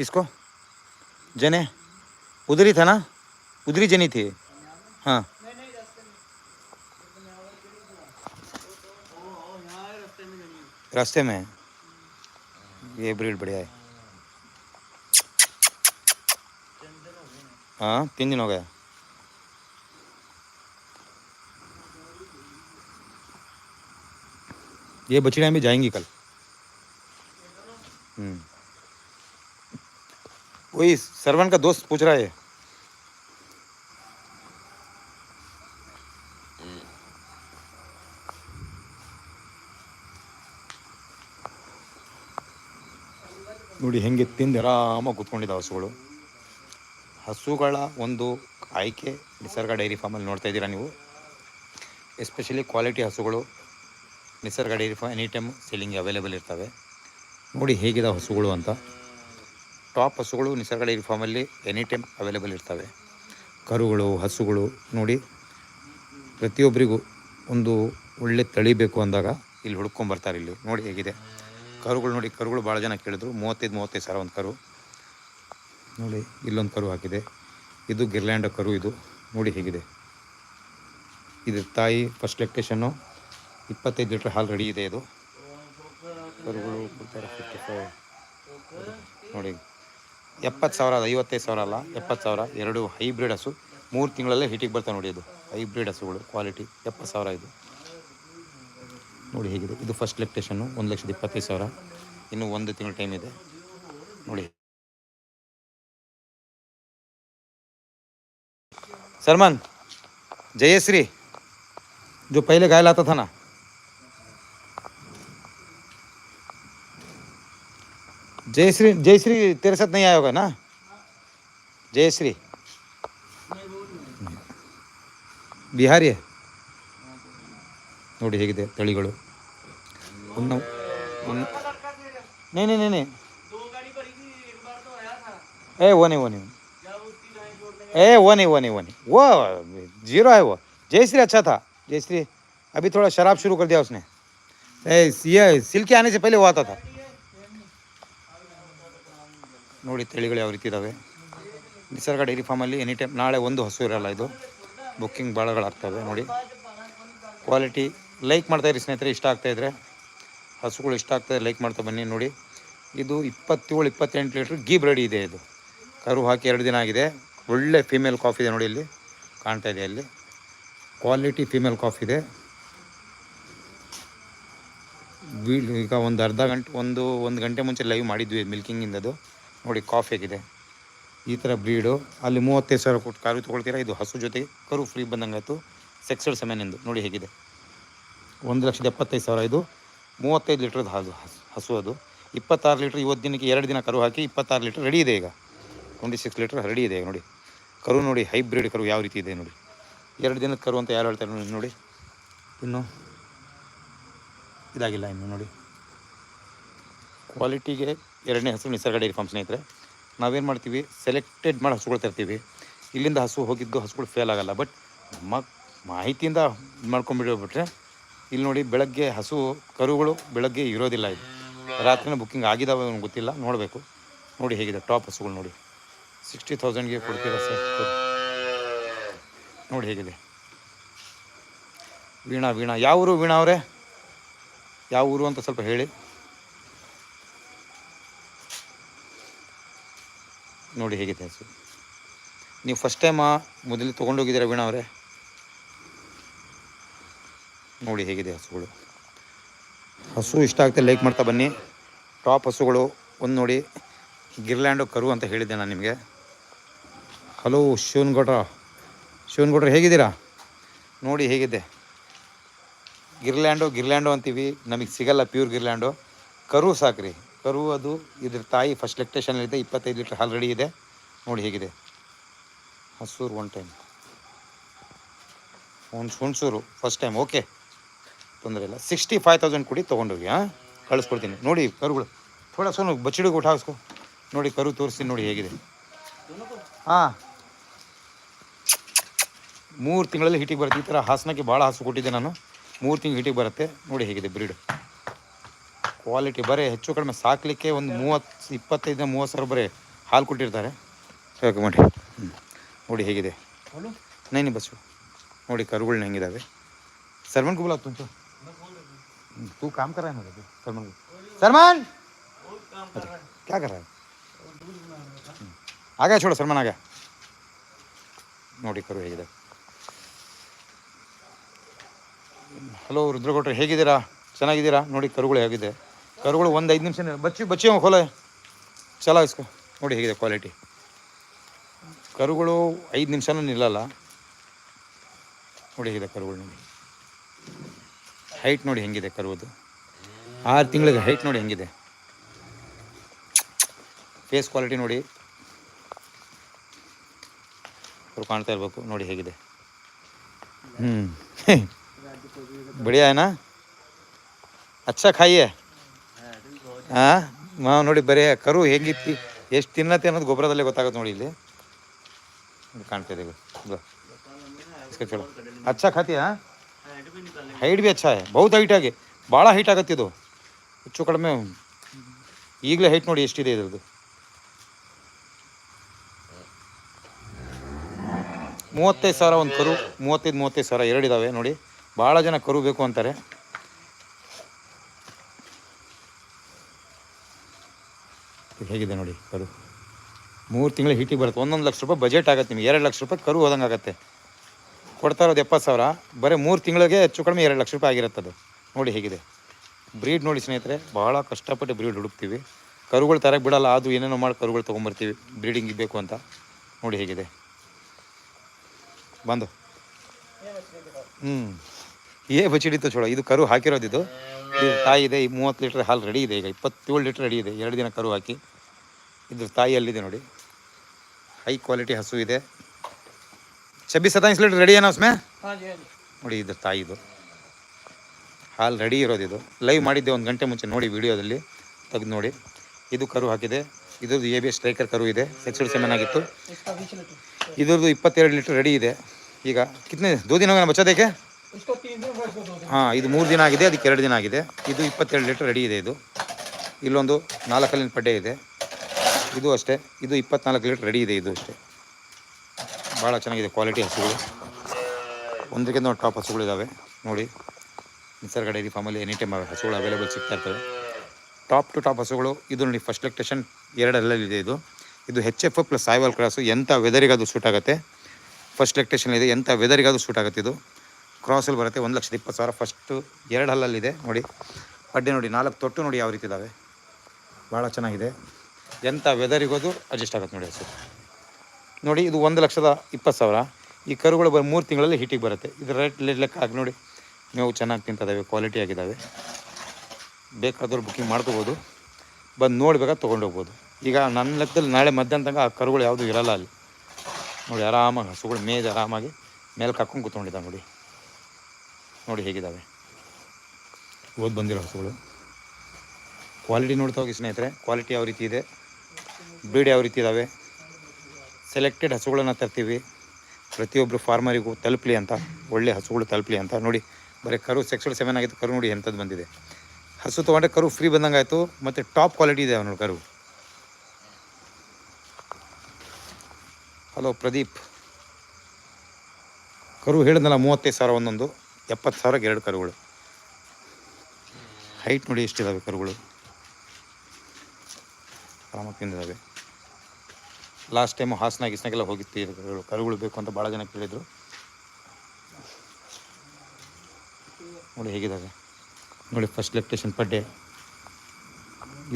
इसको? जने? उधर ही था ना? उधर ही जनी थी। हाँ। रास्ते में। ये ब्रीड बढ़िया है। हाँ तीन दिन हो गया। ये बछड़ियाँ भी जाएँगी कल। वही सरवन का दोस्त पूछ रहा है ನೋಡಿ ಹೆಂಗೆ ತಿಂದು ಆರಾಮಾಗಿ ಕೂತ್ಕೊಂಡಿದ್ದಾವೆ ಹಸುಗಳು ಹಸುಗಳ ಒಂದು ಆಯ್ಕೆ ನಿಸರ್ಗ ಡೈರಿ ಫಾರ್ಮಲ್ಲಿ ನೋಡ್ತಾ ಇದ್ದೀರಾ ನೀವು ಎಸ್ಪೆಷಲಿ ಕ್ವಾಲಿಟಿ ಹಸುಗಳು Nisarga dairy farm any time selling available ಇರ್ತವೆ ನೋಡಿ ಹೇಗಿದಾವೆ ಹಸುಗಳು ಅಂತ ಟಾಪ್ ಹಸುಗಳು ನಿಸರ್ಗ ಡೈರಿ ಫಾರ್ಮಲ್ಲಿ ಎನಿ ಟೈಮ್ ಅವೈಲೇಬಲ್ ಇರ್ತವೆ. ಕರುಗಳು, ಹಸುಗಳು ನೋಡಿ ಪ್ರತಿಯೊಬ್ಬರಿಗೂ ಒಂದು ಒಳ್ಳೆ ತಳಿ ಬೇಕು ಅಂದಾಗ ಇಲ್ಲಿ ಹುಡ್ಕೊಂಬರ್ತಾರೆ ಇಲ್ಲಿ. ನೋಡಿ ಹೇಗಿದೆ. ಕರುಗಳು ನೋಡಿ, ಕರುಗಳು ಭಾಳ ಜನ ಕೇಳಿದ್ರು. ಮೂವತ್ತೈದು ಮೂವತ್ತೈದು ಸಾವಿರ ಒಂದು ಕರು. ನೋಡಿ, ಇಲ್ಲೊಂದು ಕರು ಹಾಕಿದೆ. ಇದು ಗಿರ್ಲ್ಯಾಂಡ ಕರು ಇದು. ನೋಡಿ ಹೇಗಿದೆ. ಇದು ತಾಯಿ ಫಸ್ಟ್ ಲೊಕೇಶನ್ನು ಇಪ್ಪತ್ತೈದು ಲೀಟ್ರ್ ಹಾಲು ರೆಡಿ ಇದೆ ಇದು. ಕರುಗಳು ನೋಡಿ. ಎಪ್ಪತ್ತು ಸಾವಿರ ಅದು ಐವತ್ತೈದು ಸಾವಿರ ಅಲ್ಲ ಎಪ್ಪತ್ತು ಸಾವಿರ ಎರಡು ಹೈಬ್ರಿಡ್ ಹಸು ಮೂರು ತಿಂಗಳಲ್ಲೇ ಹಿಟಿಗೆ ಬರ್ತಾವೆ ನೋಡಿ ಇದು ಹೈಬ್ರಿಡ್ ಹಸುಗಳು ಕ್ವಾಲಿಟಿ ಎಪ್ಪತ್ತು ಸಾವಿರ ಇದು ನೋಡಿ ಹೇಗಿದೆ ಇದು ಫಸ್ಟ್ ಲೆಕ್ಟೇಷನ್ನು ಒಂದು ಲಕ್ಷದ ಇಪ್ಪತ್ತೈದು ಸಾವಿರ ಇನ್ನು ಒಂದು ತಿಂಗಳ ಟೈಮ್ ಇದೆ ನೋಡಿ सलमान जयश्री जो पहले घायल आता था ना जयश्री जयश्री तेरे साथ नहीं आया होगा ना जयश्री ಬಿಹಾರಿ ನೋಡಿ ಹೇಗಿದೆ ತಳಿಗಳು ಒಂದು ಒಂದು नहीं नहीं नहीं नहीं ए वो नहीं वो नहीं ए वो नहीं वो नहीं वो नहीं वो जीरो है वो जयश्री अच्छा था जयश्री अभी थोड़ा शराब शुरू कर दिया उसने ए ये सिल्की आने से पहले वो आता था ನೋಡಿ ತಳಿಗಳು ಯಾವ ರೀತಿ ಇದ್ದಾವೆ ನಿಸರ್ಗ ಡೈರಿ ಫಾರ್ಮಲ್ಲಿ ಎನಿ ಟೈಮ್ ನಾಳೆ ಒಂದು ಹಸು ಇರಲ್ಲ ಇದು. ಬುಕ್ಕಿಂಗ್ ಭಾಳಗಳಾಗ್ತವೆ ನೋಡಿ. ಕ್ವಾಲಿಟಿ ಲೈಕ್ ಮಾಡ್ತಾಯಿರಿ ಸ್ನೇಹಿತರೆ, ಇಷ್ಟ ಆಗ್ತಾಯಿದ್ರೆ ಹಸುಗಳು ಇಷ್ಟ ಆಗ್ತಾಯಿದ್ರೆ ಲೈಕ್ ಮಾಡ್ತಾ ಬನ್ನಿ, ನೋಡಿ. ಇದು ಇಪ್ಪತ್ತೇಳು, ಇಪ್ಪತ್ತೆಂಟು ಲೀಟ್ರ್ ಗೀ ಬ್ರೆಡಿ ಇದೆ ಇದು. ಕರು ಹಾಕಿ ಎರಡು ದಿನ ಆಗಿದೆ. ಒಳ್ಳೆ ಫೀಮೇಲ್ ಕಾಫಿ ಇದೆ ನೋಡಿ ಇಲ್ಲಿ. ಕಾಣ್ತಾ ಇದೆ ಅಲ್ಲಿ. ಕ್ವಾಲಿಟಿ ಫೀಮೇಲ್ ಕಾಫಿ ಇದೆ. ಈಗ ಒಂದು ಅರ್ಧ ಗಂಟೆ, ಒಂದು ಒಂದು ಗಂಟೆ ಮುಂಚೆ ಲೈವ್ ಮಾಡಿದ್ವಿ ಮಿಲ್ಕಿಂಗಿಂದದು ನೋಡಿ ಕಾಫ್ ಹೇಗಿದೆ. ಈ ಥರ ಬ್ರೀಡು ಅಲ್ಲಿ ಮೂವತ್ತೈದು ಸಾವಿರ ಕೊಟ್ಟು ಕಾರು ತೊಗೊಳ್ತೀರಾ? ಇದು ಹಸು ಜೊತೆಗೆ ಕರು ಫ್ರೀ ಬಂದಂಗಾಯ್ತು. ಸೆಕ್ಸಡ್ ಸೆಮೆನಿಂದು ನೋಡಿ ಹೇಗಿದೆ. ಒಂದು ಲಕ್ಷದ ಎಪ್ಪತ್ತೈದು ಸಾವಿರ ಇದು. ಮೂವತ್ತೈದು ಲೀಟ್ರದ್ದು ಹಾಲು ಹಸು ಅದು. ಇಪ್ಪತ್ತಾರು ಲೀಟ್ರ್ ಇವತ್ತು ದಿನಕ್ಕೆ ಎರಡು ದಿನ ಕರು ಹಾಕಿ ಇಪ್ಪತ್ತಾರು ಲೀಟ್ರ್ ರೆಡಿ ಇದೆ ಈಗ. ಟ್ವೆಂಟಿ ಸಿಕ್ಸ್ ಲೀಟ್ರ್ ರೆಡಿ ಇದೆ ನೋಡಿ. ಕರು ನೋಡಿ ಹೈಬ್ರಿಡ್ ಕರು ಯಾವ ರೀತಿ ಇದೆ ನೋಡಿ. ಎರಡು ದಿನದ ಕರು ಅಂತ ಯಾರು ಹೇಳ್ತಾರೆ ನೋಡಿ ನೋಡಿ. ಇನ್ನು ಇದಾಗಿಲ್ಲ ಇನ್ನು ನೋಡಿ. ಕ್ವಾಲಿಟಿಗೆ ಎರಡನೇ ಹಸು ನಿಸರ್ಗ ಡೈರಿ ಫಾರ್ಮ್ ಸ್ನೇಹಿತರೆ. ನಾವೇನು ಮಾಡ್ತೀವಿ? ಸೆಲೆಕ್ಟೆಡ್ ಮಾಡಿ ಹಸುಗಳು ತರ್ತೀವಿ. ಇಲ್ಲಿಂದ ಹಸು ಹೋಗಿದ್ದು ಹಸುಗಳು ಫೇಲ್ ಆಗೋಲ್ಲ. ಬಟ್ ನಮ್ಮ ಮಾಹಿತಿಯಿಂದ ಇದು ಮಾಡ್ಕೊಂಡ್ಬಿಟ್ಬಿಟ್ರೆ ಇಲ್ಲಿ ನೋಡಿ ಬೆಳಗ್ಗೆ ಹಸು ಕರುಗಳು ಬೆಳಗ್ಗೆ ಇರೋದಿಲ್ಲ ಇದು. ರಾತ್ರಿನೇ ಬುಕ್ಕಿಂಗ್ ಆಗಿದಾವೆ ನನಗೆ ಗೊತ್ತಿಲ್ಲ. ನೋಡಬೇಕು. ನೋಡಿ ಹೇಗಿದೆ ಟಾಪ್ ಹಸುಗಳು ನೋಡಿ. ಸಿಕ್ಸ್ಟಿ ತೌಸಂಡ್ಗೆ ಕೊಡ್ತೀರಾ ಸರ್? ನೋಡಿ ಹೇಗಿದೆ. ವೀಣಾ ವೀಣಾ. ಯಾವ ಊರು ವೀಣಾ ಅವರೇ? ಯಾವ ಊರು ಅಂತ ಸ್ವಲ್ಪ ಹೇಳಿ. ನೋಡಿ ಹೇಗಿದೆ ಹಸು ನೀವು ಫಸ್ಟ್ ಟೈಮಾ ಮೊದಲು ತೊಗೊಂಡೋಗಿದ್ದೀರಾ ವೀಣಾ ಅವರೇ? ನೋಡಿ ಹೇಗಿದೆ ಹಸುಗಳು. ಹಸು ಇಷ್ಟ ಆಗುತ್ತೆ ಲೈಕ್ ಮಾಡ್ತಾ ಬನ್ನಿ. ಟಾಪ್ ಹಸುಗಳು ಒಂದು ನೋಡಿ ಗಿರ್ಲ್ಯಾಂಡು ಕರು ಅಂತ ಹೇಳಿದ್ದೆ ನಾನು ನಿಮಗೆ. ಹಲೋ ಶಿವನ್ಗೌಡ್ರ. ಶಿವನ್ಗೌಡ್ರ ಹೇಗಿದ್ದೀರಾ? ನೋಡಿ ಹೇಗಿದೆ. ಗಿರ್ಲ್ಯಾಂಡು ಗಿರ್ಲ್ಯಾಂಡು ಅಂತೀವಿ. ನಮಗೆ ಸಿಗಲ್ಲ ಪ್ಯೂರ್ ಗಿರ್ಲ್ಯಾಂಡು. ಕರು ಸಾಕ್ರಿ. ಕರು ಅದು ಇದ್ರ ತಾಯಿ ಫಸ್ಟ್ ಲೆಕ್ಟೇಷನಲ್ಲಿದೆ ಇಪ್ಪತ್ತೈದು ಲೀಟ್ರ್ ಹಾಲು ರೆಡಿ ಇದೆ. ನೋಡಿ ಹೇಗಿದೆ. ಹಸೂರು ಒನ್ ಟೈಮ್ ಹುಣ್, ಹುಣಸೂರು ಫಸ್ಟ್ ಟೈಮ್ ಓಕೆ ತೊಂದರೆ ಇಲ್ಲ. ಸಿಕ್ಸ್ಟಿ ಫೈವ್ ತೌಸಂಡ್ ಕೊಡಿ ತೊಗೊಂಡೋಗಿ, ಹಾಂ? ಕಳಿಸ್ಕೊಡ್ತೀನಿ. ನೋಡಿ ಕರುಗಳು. ಥೋಡ ಸೋನು ಬಚ್ಚಿಡಿಗೆ ಊಟ ಹಾಕ್ಸ್ಕೊ. ನೋಡಿ ಕರು ತೋರಿಸ್ತೀನಿ, ನೋಡಿ ಹೇಗಿದೆ. ಹಾಂ. ಮೂರು ತಿಂಗಳಲ್ಲಿ ಹಿಟಿಗೆ ಬರುತ್ತೆ. ಈ ಥರ ಹಾಸನಕ್ಕೆ ಭಾಳ ಹಾಸು ಕೊಟ್ಟಿದ್ದೆ ನಾನು. ಮೂರು ತಿಂಗಳು ಹಿಟಿಗೆ ಬರುತ್ತೆ. ನೋಡಿ ಹೇಗಿದೆ ಬ್ರೀಡ್ ಕ್ವಾಲಿಟಿ ಬರೀ ಹೆಚ್ಚು ಕಡಿಮೆ ಸಾಕಲಿಕ್ಕೆ ಒಂದು ಮೂವತ್ತು ಇಪ್ಪತ್ತೈದು ಮೂವತ್ತು ಸಾವಿರ ಬರೀ ಹಾಲು ಕೊಟ್ಟಿರ್ತಾರೆ ಸಾಕು ಮಾಡಿ ಹ್ಞೂ ನೋಡಿ ಹೇಗಿದೆ ನೈನಿ ಬಸ್ಸು ನೋಡಿ ಕರುಗಳನ್ನ ಹೆಂಗಿದಾವೆ सलमान को बुलाओ तुम तो हम्म, तू काम कर रहा है ना अभी, सलमान को सलमान अच्छा, क्या कर रहा है हम्म, आ गया छोड़ो सलमान आ गया ನೋಡಿ ಕರು ಹೇಗಿದೆ ಹಲೋ ರುದ್ರಗೌಡ್ರೆ ಹೇಗಿದ್ದೀರಾ ಚೆನ್ನಾಗಿದ್ದೀರಾ ನೋಡಿ ಕರುಗಳು ಹೇಗಿದೆ ಕರುಗಳು ಒಂದು ಐದು ನಿಮಿಷ ಬಚ್ಚಿ ಬಚ್ಚಿ ಹೊಲ ಚಲ ಇಸ್ಕೊ. ನೋಡಿ ಹೇಗಿದೆ ಕ್ವಾಲಿಟಿ ಕರುಗಳು ಐದು ನಿಮಿಷನೂ ನಿಲ್ಲಲ್ಲ. ನೋಡಿ ಹೇಗಿದೆ ಕರುಗಳು ನೋಡಿ. ಹೈಟ್ ನೋಡಿ ಹೆಂಗಿದೆ ಕರುವುದು. ಆರು ತಿಂಗಳಿಗೆ ಹೈಟ್ ನೋಡಿ ಹೆಂಗಿದೆ. ಫೇಸ್ ಕ್ವಾಲಿಟಿ ನೋಡಿ. ಅವ್ರು ಕಾಣ್ತಾ ಇರಬೇಕು. ನೋಡಿ ಹೇಗಿದೆ. ಹ್ಞೂ ಬಿಡಿಯಾನ ಅಚ್ಚ ಖಾಯಿಯೇ ಹಾಂ ಹಾಂ ನೋಡಿ ಬರೀ, ಕರು ಹೆಂಗಿತ್ತು? ಎಷ್ಟು ತಿನ್ನತ್ತೆ ಅನ್ನೋದು ಗೊಬ್ಬರದಲ್ಲೇ ಗೊತ್ತಾಗುತ್ತೆ ನೋಡಿ ಇಲ್ಲಿ. ಕಾಣ್ತಿದೆ ಚಲೋ. ಅಚ್ಚಾ ಖಾತಿ ಹೈಟ್ ಬಿ ಅಚ್ಚಾ, ಬಹುತ್ ಹೈಟ್ ಆಗಿ. ಭಾಳ ಹೈಟ್ ಆಗತ್ತಿದು ಹೆಚ್ಚು ಕಡಿಮೆ, ಈಗಲೇ ಹೈಟ್ ನೋಡಿ ಎಷ್ಟಿದೆ ಇದ್ರದ್ದು. ಮೂವತ್ತೈದು ಸಾವಿರ ಒಂದು ಕರು, ಮೂವತ್ತೈದು ಮೂವತ್ತೈದು ಸಾವಿರ ಎರಡಿದ್ದಾವೆ ನೋಡಿ. ಭಾಳ ಜನ ಕರು ಬೇಕು ಅಂತಾರೆ. ಹೇಗಿದೆ ನೋಡಿ, ಕರು. ಮೂರು ತಿಂಗಳು ಹೀಟಿಗೆ ಬರುತ್ತೆ. ಒಂದೊಂದು ಲಕ್ಷ ರೂಪಾಯಿ ಬಜೆಟ್ ಆಗುತ್ತೆ ನಿಮಗೆ. ಎರಡು ಲಕ್ಷ ರೂಪಾಯಿ ಕರು ಹೋದಂಗೆ ಆಗುತ್ತೆ. ಕೊಡ್ತಾ ಇರೋದು ಎಪ್ಪತ್ತು ಸಾವಿರ, ಬರೀ ಮೂರು ತಿಂಗಳಿಗೆ ಹೆಚ್ಚು ಕಡಿಮೆ ಎರಡು ಲಕ್ಷ ರೂಪಾಯಿ ಆಗಿರುತ್ತೆ ಅದು. ನೋಡಿ ಹೇಗಿದೆ. ಬ್ರೀಡ್ ನೋಡಿ ಸ್ನೇಹಿತರೆ, ಭಾಳ ಕಷ್ಟಪಟ್ಟು ಬ್ರೀಡ್ ಹುಡುಕ್ತೀವಿ. ಕರುಗಳು ತರಕ್ಕೆ ಬಿಡಲ್ಲ ಅದು ಏನೇನೋ ಮಾಡಿ ಕರುಗಳು ತೊಗೊಂಬರ್ತೀವಿ. ಬ್ರೀಡಿಂಗ್ ಬೇಕು ಅಂತ. ನೋಡಿ ಹೇಗಿದೆ. ಬಂದು. ಹ್ಞೂ ಏ ಬಚ್ಚಿಡಿತ್ತು ಚೋಳ, ಇದು ಕರು ಹಾಕಿರೋದು ಇದು. ಇದು ತಾಯಿ ಇದೆ ಮೂವತ್ತು ಲೀಟ್ರ್ ಹಾಲು ರೆಡಿ ಇದೆ, ಈಗ ಇಪ್ಪತ್ತೇಳು ಲೀಟ್ರ್ ರೆಡಿ ಇದೆ. ಎರಡು ದಿನ ಕರು ಹಾಕಿ. ಇದ್ರ ತಾಯಿಯಲ್ಲಿದೆ ನೋಡಿ. ಹೈ ಕ್ವಾಲಿಟಿ ಹಸು ಇದೆ. ಛಬ್ಬಿ ಸತಾಯಿಸ್ ಲೀಟ್ರ್ ರೆಡಿ ಏನೋ ಸ್ಮೆ? ನೋಡಿ ಇದ್ರ ತಾಯಿದು. ಹಾಲು ರೆಡಿ ಇರೋದು ಇದು. ಲೈವ್ ಮಾಡಿದ್ದೆ ಒಂದು ಗಂಟೆ ಮುಂಚೆ ನೋಡಿ ವಿಡಿಯೋದಲ್ಲಿ. ತೆಗೆದು ನೋಡಿ. ಇದು ಕರು ಹಾಕಿದೆ. ಇದ್ರದ್ದು ಎ ಬಿ ಸ್ಟ್ರೈಕರ್ ಕರು ಇದೆ. ಎಕ್ಸಡ್ ಸೆಮೆನ್ ಆಗಿತ್ತು. ಇದ್ರದ್ದು ಇಪ್ಪತ್ತೆರಡು ಲೀಟ್ರ್ ರೆಡಿ ಇದೆ. ಈಗ ಕಿತ್ನೆ ದೋ ದಿನ ಬಚ್ಚೋದಕ್ಕೆ ಹಾಂ ಇದು ಮೂರು ದಿನ ಆಗಿದೆ ಅದಕ್ಕೆ ಎರಡು ದಿನ ಆಗಿದೆ. ಇದು ಇಪ್ಪತ್ತೆರಡು ಲೀಟ್ರ್ ರೆಡಿ ಇದೆ ಇದು. ಇಲ್ಲೊಂದು ನಾಲ್ಕಲ್ಲಿನ ಪಡ್ಡೆ ಇದೆ. ಇದು ಅಷ್ಟೇ. ಇದು ಇಪ್ಪತ್ನಾಲ್ಕು ಲೀಟರ್ ರೆಡಿ ಇದೆ, ಇದು ಅಷ್ಟೇ. ಭಾಳ ಚೆನ್ನಾಗಿದೆ ಕ್ವಾಲಿಟಿ ಹಸುಗಳು. ಒಂದಕ್ಕಿಂತ ಒಂದು ಟಾಪ್ ಹಸುಗಳಿದ್ದಾವೆ ನೋಡಿ, ನಿಸರ್ಗ ಡೈರಿ ಫಾರ್ಮಲ್ಲಿ ಎನಿ ಟೈಮ್ ಹಸುಗಳು ಅವೈಲೇಬಲ್ ಸಿಗ್ತಾ ಇರ್ತವೆ. ಟಾಪ್ ಟು ಟಾಪ್ ಹಸುಗಳು, ಇದು ನೋಡಿ ಫಸ್ಟ್ ಲೆಕ್ಟೇಷನ್ ಎರಡರಲ್ಲಿದೆ ಇದು ಇದು. H F plus Sahiwal cross ಎಂಥ ವೆದರಿಗೆ ಅದು ಸೂಟ್ ಆಗುತ್ತೆ ಫಸ್ಟ್ ಲೆಕ್ಟೇಷನ್ ಇದೆ, ಎಂಥ ವೆದರಿಗೆ ಅದು ಸೂಟ್ ಆಗುತ್ತೆ ಇದು. ಕ್ರಾಸಲ್ಲಿ ಬರುತ್ತೆ, ಒಂದು ಲಕ್ಷದ ಇಪ್ಪತ್ತು ಸಾವಿರ. ಫಸ್ಟು ಎರಡು ಹಲ್ಲಲ್ಲಿದೆ ನೋಡಿ. ಅಡ್ಡೆ ನೋಡಿ, ನಾಲ್ಕು ತೊಟ್ಟು ನೋಡಿ ಯಾವ ರೀತಿ ಇದ್ದಾವೆ ಭಾಳ ಚೆನ್ನಾಗಿದೆ. ಎಂಥ ವೆದರಿಗೋದು ಅಡ್ಜಸ್ಟ್ ಆಗುತ್ತೆ ನೋಡಿ ಹಸು ನೋಡಿ, ಇದು ಒಂದು ಲಕ್ಷದ ಇಪ್ಪತ್ತು ಸಾವಿರ. ಈ ಕರುಗಳು ಬರೀ ಮೂರು ತಿಂಗಳಲ್ಲಿ ಹಿಟ್ಟಿಗೆ ಬರುತ್ತೆ. ಇದು ರೇಟ್ ಲೆಕ್ಕ ಹಾಕಿ ನೋಡಿ. ಮೇವು ಚೆನ್ನಾಗಿ ತಿಂತದಾವೆ ಕ್ವಾಲಿಟಿ ಆಗಿದ್ದಾವೆ ಬೇಕಾದವ್ರು ಬುಕ್ಕಿಂಗ್ ಮಾಡ್ಕೋಬೋದು. ಬಂದು ನೋಡ್ಬೇಕಾದ್ರೆ ತೊಗೊಂಡು ಹೋಗ್ಬೋದು. ಈಗ ನನ್ನ ಲೆಕ್ಕದಲ್ಲಿ ನಾಳೆ ಮಧ್ಯಾಹ್ನ ತನಕ ಆ ಕರುಗಳು ಯಾವುದೂ ಇರಲ್ಲ ಅಲ್ಲಿ. ನೋಡಿ, ಆರಾಮಾಗಿ ಹಸುಗಳು ಮೇಜ್ ಆರಾಮಾಗಿ ಮೇಲೆ ಕರ್ಕೊಂಡು ಕೂತ್ಕೊಂಡಿದ್ದಾವೆ ನೋಡಿ. ನೋಡಿ ಹೇಗಿದ್ದಾವೆ ಓದ್ ಬಂದಿರೋ ಹಸುಗಳು. ಕ್ವಾಲಿಟಿ ನೋಡ್ತಾ ಹೋಗಿ ಸ್ನೇಹಿತರೆ ಕ್ವಾಲಿಟಿ ಯಾವ ರೀತಿ ಇದೆ? ಬ್ರೀಡ್ ಯಾವ ರೀತಿ ಇದ್ದಾವೆ ಸೆಲೆಕ್ಟೆಡ್ ಹಸುಗಳನ್ನು ತರ್ತೀವಿ. ಪ್ರತಿಯೊಬ್ಬರು ಫಾರ್ಮರಿಗೂ ತಲುಪಲಿ ಅಂತ, ಒಳ್ಳೆ ಹಸುಗಳು ತಲುಪಲಿ ಅಂತ ನೋಡಿ. ಬರೀ ಕರು ಸೆಕ್ಷಲ್ ಸೆವೆನ್ ಆಗಿತ್ತು ಕರು ನೋಡಿ ಎಂಥದ್ದು ಬಂದಿದೆ. ಹಸು ತೊಗೊಂಡ್ರೆ ಕರು ಫ್ರೀ ಬಂದಂಗೆ ಆಯಿತು, ಮತ್ತು ಟಾಪ್ ಕ್ವಾಲಿಟಿ ಇದೆ ಅವನು ಕರು. ಹಲೋ ಪ್ರದೀಪ್. ಕರು ಹೇಳಿದ್ನಲ್ಲ ಮೂವತ್ತೈದು ಸಾವಿರ ಒಂದೊಂದು, ಎಪ್ಪತ್ತು ಸಾವಿರಕ್ಕೆ ಎರಡು ಕರುಗಳು. ಹೈಟ್ ನೋಡಿ ಎಷ್ಟಿದ್ದಾವೆ ಕರುಗಳು. ಆರಾಮಾಗಿ ತಿಂದಿದ್ದಾವೆ ಲಾಸ್ಟ್ ಟೈಮು ಹಾಸನ ಗಿಸ್ನಾಗೆಲ್ಲ ಹೋಗಿತ್ತು ಕರುಗಳು ಬೇಕು ಅಂತ ಭಾಳ ಜನ ಕೇಳಿದರು. ನೋಡಿ ಹೇಗಿದ್ದಾವೆ ನೋಡಿ ಫಸ್ಟ್ ಲೆಕ್ಟೇಷನ್ ಡೇ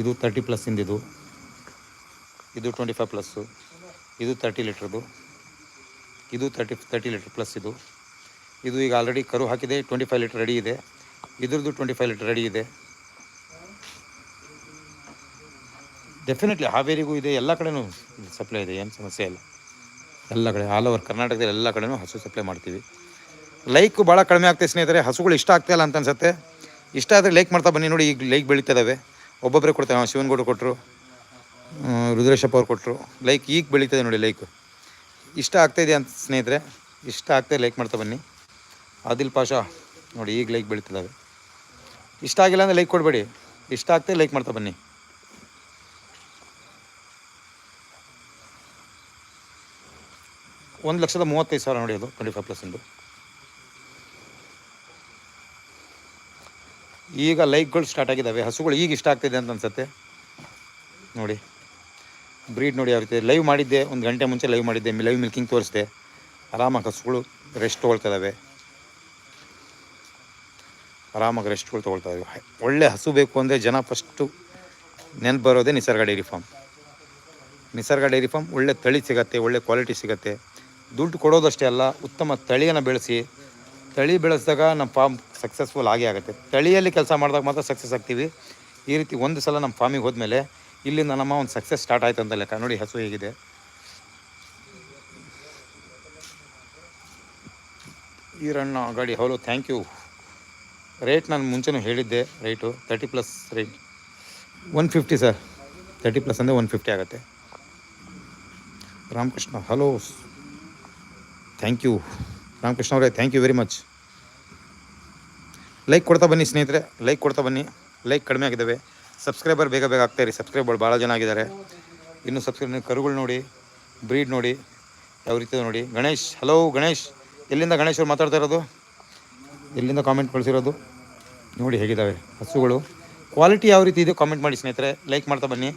ಇದು ತರ್ಟಿ ಪ್ಲಸ್ ಇಂದಿದು. ಇದು ಟ್ವೆಂಟಿ ಫೈವ್ ಪ್ಲಸ್ಸು ಇದು ತರ್ಟಿ ಲೀಟ್ರದು ಇದು ತರ್ಟಿ ತರ್ಟಿ ಲೀಟ್ರ್ ಪ್ಲಸ್ ಇದು. ಇದು ಈಗ ಆಲ್ರೆಡಿ ಕರು ಹಾಕಿದೆ ಟ್ವೆಂಟಿ ಫೈವ್ ಲೀಟ್ರ್ ರೆಡಿ ಇದೆ. ಇದ್ರದ್ದು ಟ್ವೆಂಟಿ ಫೈವ್ ಲೀಟ್ರ್ ರೆಡಿ ಇದೆ. ಡೆಫಿನೆಟ್ಲಿ ಹಾವೇರಿಗೂ ಇದೆ, ಎಲ್ಲ ಕಡೆನೂ ಸಪ್ಲೈ ಇದೆ, ಏನು ಸಮಸ್ಯೆ ಇಲ್ಲ. ಎಲ್ಲ ಕಡೆ ಆಲ್ ಓವರ್ ಕರ್ನಾಟಕದಲ್ಲಿ ಎಲ್ಲ ಕಡೆನೂ ಹಸು ಸಪ್ಲೈ ಮಾಡ್ತೀವಿ. ಲೈಕ್ ಭಾಳ ಕಡಿಮೆ ಆಗ್ತದೆ ಸ್ನೇಹಿತರೆ, ಹಸುಗಳು ಇಷ್ಟ ಆಗ್ತಾಯಿಲ್ಲ ಅಂತ ಅನ್ಸುತ್ತೆ. ಇಷ್ಟ ಆದರೆ ಲೈಕ್ ಮಾಡ್ತಾ ಬನ್ನಿ ನೋಡಿ, ಈಗ ಲೈಕ್ ಬೆಳೀತಾ ಇದ್ದಾವೆ ಒಬ್ಬೊಬ್ಬರೇ ಕೊಡ್ತೇವೆ ಶಿವನಗೌಡ ಕೊಟ್ಟರು ರುದ್ರೇಶಪ್ಪ ಅವ್ರು ಕೊಟ್ಟರು ಲೈಕ್ ಈಗ ಬೆಳೀತದೆ ನೋಡಿ ಲೈಕ್ ಇಷ್ಟ ಆಗ್ತಾಯಿದೆ ಅಂತ ಸ್ನೇಹಿತರೆ, ಇಷ್ಟ ಆಗ್ತಾಯಿದೆ ಲೈಕ್ ಮಾಡ್ತಾ ಬನ್ನಿ. ಆದಿಲ್ ಪಾಷಾ, ನೋಡಿ ಈಗ ಲೈಕ್ ಬೆಳೀತಿದ್ದಾವೆ ಇಷ್ಟ ಆಗಿಲ್ಲ ಅಂದರೆ ಲೈಕ್ ಕೊಡಬೇಡಿ. ಇಷ್ಟ ಆಗ್ತಾ ಲೈಕ್ ಮಾಡ್ತಾ ಬನ್ನಿ. ಒಂದು ಲಕ್ಷದ ಮೂವತ್ತೈದು ಸಾವಿರ ನೋಡಿ ಅದು ಟ್ವೆಂಟಿ ಫೈವ್ ಪ್ಲಸ್ಸಿಂದು ಈಗ ಲೈಕ್ಗಳು ಸ್ಟಾರ್ಟ್ ಆಗಿದ್ದಾವೆ ಹಸುಗಳು ಈಗ ಇಷ್ಟ ಆಗ್ತಿದೆ ಅಂತ ಅನ್ಸುತ್ತೆ. ನೋಡಿ ಬ್ರೀಡ್ ನೋಡಿ ಯಾವ ರೀತಿ ಲೈವ್ ಮಾಡಿದ್ದೆ, ಒಂದು ಗಂಟೆ ಮುಂಚೆ ಲೈವ್ ಮಾಡಿದ್ದೆ ಲೈವ್ ಮಿಲ್ಕಿಂಗ್ ತೋರಿಸಿದೆ. ಆರಾಮಾಗಿ ಹಸುಗಳು ರೆಸ್ಟ್ ತೊಗೊಳ್ತಾ ಇದ್ದಾವೆ ಆರಾಮಾಗಿ ರೆಸ್ಟ್ಗಳು ತೊಗೊಳ್ತಾ ಒಳ್ಳೆ ಹಸು ಬೇಕು ಅಂದರೆ ಜನ ಫಸ್ಟು ನೆನಪು ಬರೋದೇ Nisarga dairy farm. Nisarga dairy farm ಒಳ್ಳೆ ತಳಿ ಸಿಗತ್ತೆ, ಒಳ್ಳೆ ಕ್ವಾಲಿಟಿ ಸಿಗತ್ತೆ. ದುಡ್ಡು ಕೊಡೋದಷ್ಟೇ ಅಲ್ಲ, ಉತ್ತಮ ತಳಿಯನ್ನು ಬೆಳೆಸಿ, ತಳಿ ಬೆಳೆಸಿದಾಗ ನಮ್ಮ ಫಾರ್ಮ್ ಸಕ್ಸಸ್ಫುಲ್ ಆಗೇ ಆಗುತ್ತೆ. ತಳಿಯಲ್ಲಿ ಕೆಲಸ ಮಾಡಿದಾಗ ಮಾತ್ರ ಸಕ್ಸಸ್ ಆಗ್ತೀವಿ. ಈ ರೀತಿ ಒಂದು ಸಲ ನಮ್ಮ ಫಾರ್ಮಿಗೆ ಹೋದ್ಮೇಲೆ ಇಲ್ಲಿಂದ ನಮ್ಮ ಒಂದು ಸಕ್ಸಸ್ ಸ್ಟಾರ್ಟ್ ಆಯ್ತು ಅಂತ ಲೆಕ್ಕ. ನೋಡಿ ಹಸು ಹೇಗಿದೆ. ಈರಣ್ಣ ಗಾಡಿ ಹೌದು ಥ್ಯಾಂಕ್ ಯು ರೇಟ್ ನಾನು ಮುಂಚೆನೂ ಹೇಳಿದ್ದೆ rate thirty plus rate one fifty sir thirty plus ಅಂದರೆ ಒನ್ ಫಿಫ್ಟಿ ಆಗುತ್ತೆ. Ramakrishna hello thank you Ramakrishna ಅವರೇ thank you very much like ಕೊಡ್ತಾ ಬನ್ನಿ ಸ್ನೇಹಿತರೆ ಲೈಕ್ ಕೊಡ್ತಾ ಬನ್ನಿ. ಲೈಕ್ ಕಡಿಮೆ ಆಗಿದ್ದಾವೆ. ಸಬ್ಸ್ಕ್ರೈಬರ್ ಬೇಗ ಬೇಗ ಆಗ್ತಾಯಿರಿ ಸಬ್ಸ್ಕ್ರೈಬರ್ ಭಾಳ ಜನ ಆಗಿದ್ದಾರೆ. ಇನ್ನು ಸಬ್ಸ್ಕ್ರೈಬ್ ಕರುಗಳು ನೋಡಿ ಬ್ರೀಡ್ ನೋಡಿ, ಯಾವ ರೀತಿ ನೋಡಿ. ಗಣೇಶ್ ಹಲೋ ಗಣೇಶ್. ಎಲ್ಲಿಂದ ಗಣೇಶ್ ಅವ್ರು ಮಾತಾಡ್ತಾ ಇರೋದು? ಎಲ್ಲಿಂದ ಕಾಮೆಂಟ್ ಕಳಿಸಿರೋದು? ನೋಡಿ ಹೇಗಿದ್ದಾವೆ ಹಸುಗಳು. ಕ್ವಾಲಿಟಿ ಯಾವ ರೀತಿ ಇದೆ ಕಾಮೆಂಟ್ ಮಾಡಿ ಸ್ನೇಹಿತರೆ. ಲೈಕ್ ಮಾಡ್ತಾ ಬನ್ನಿ.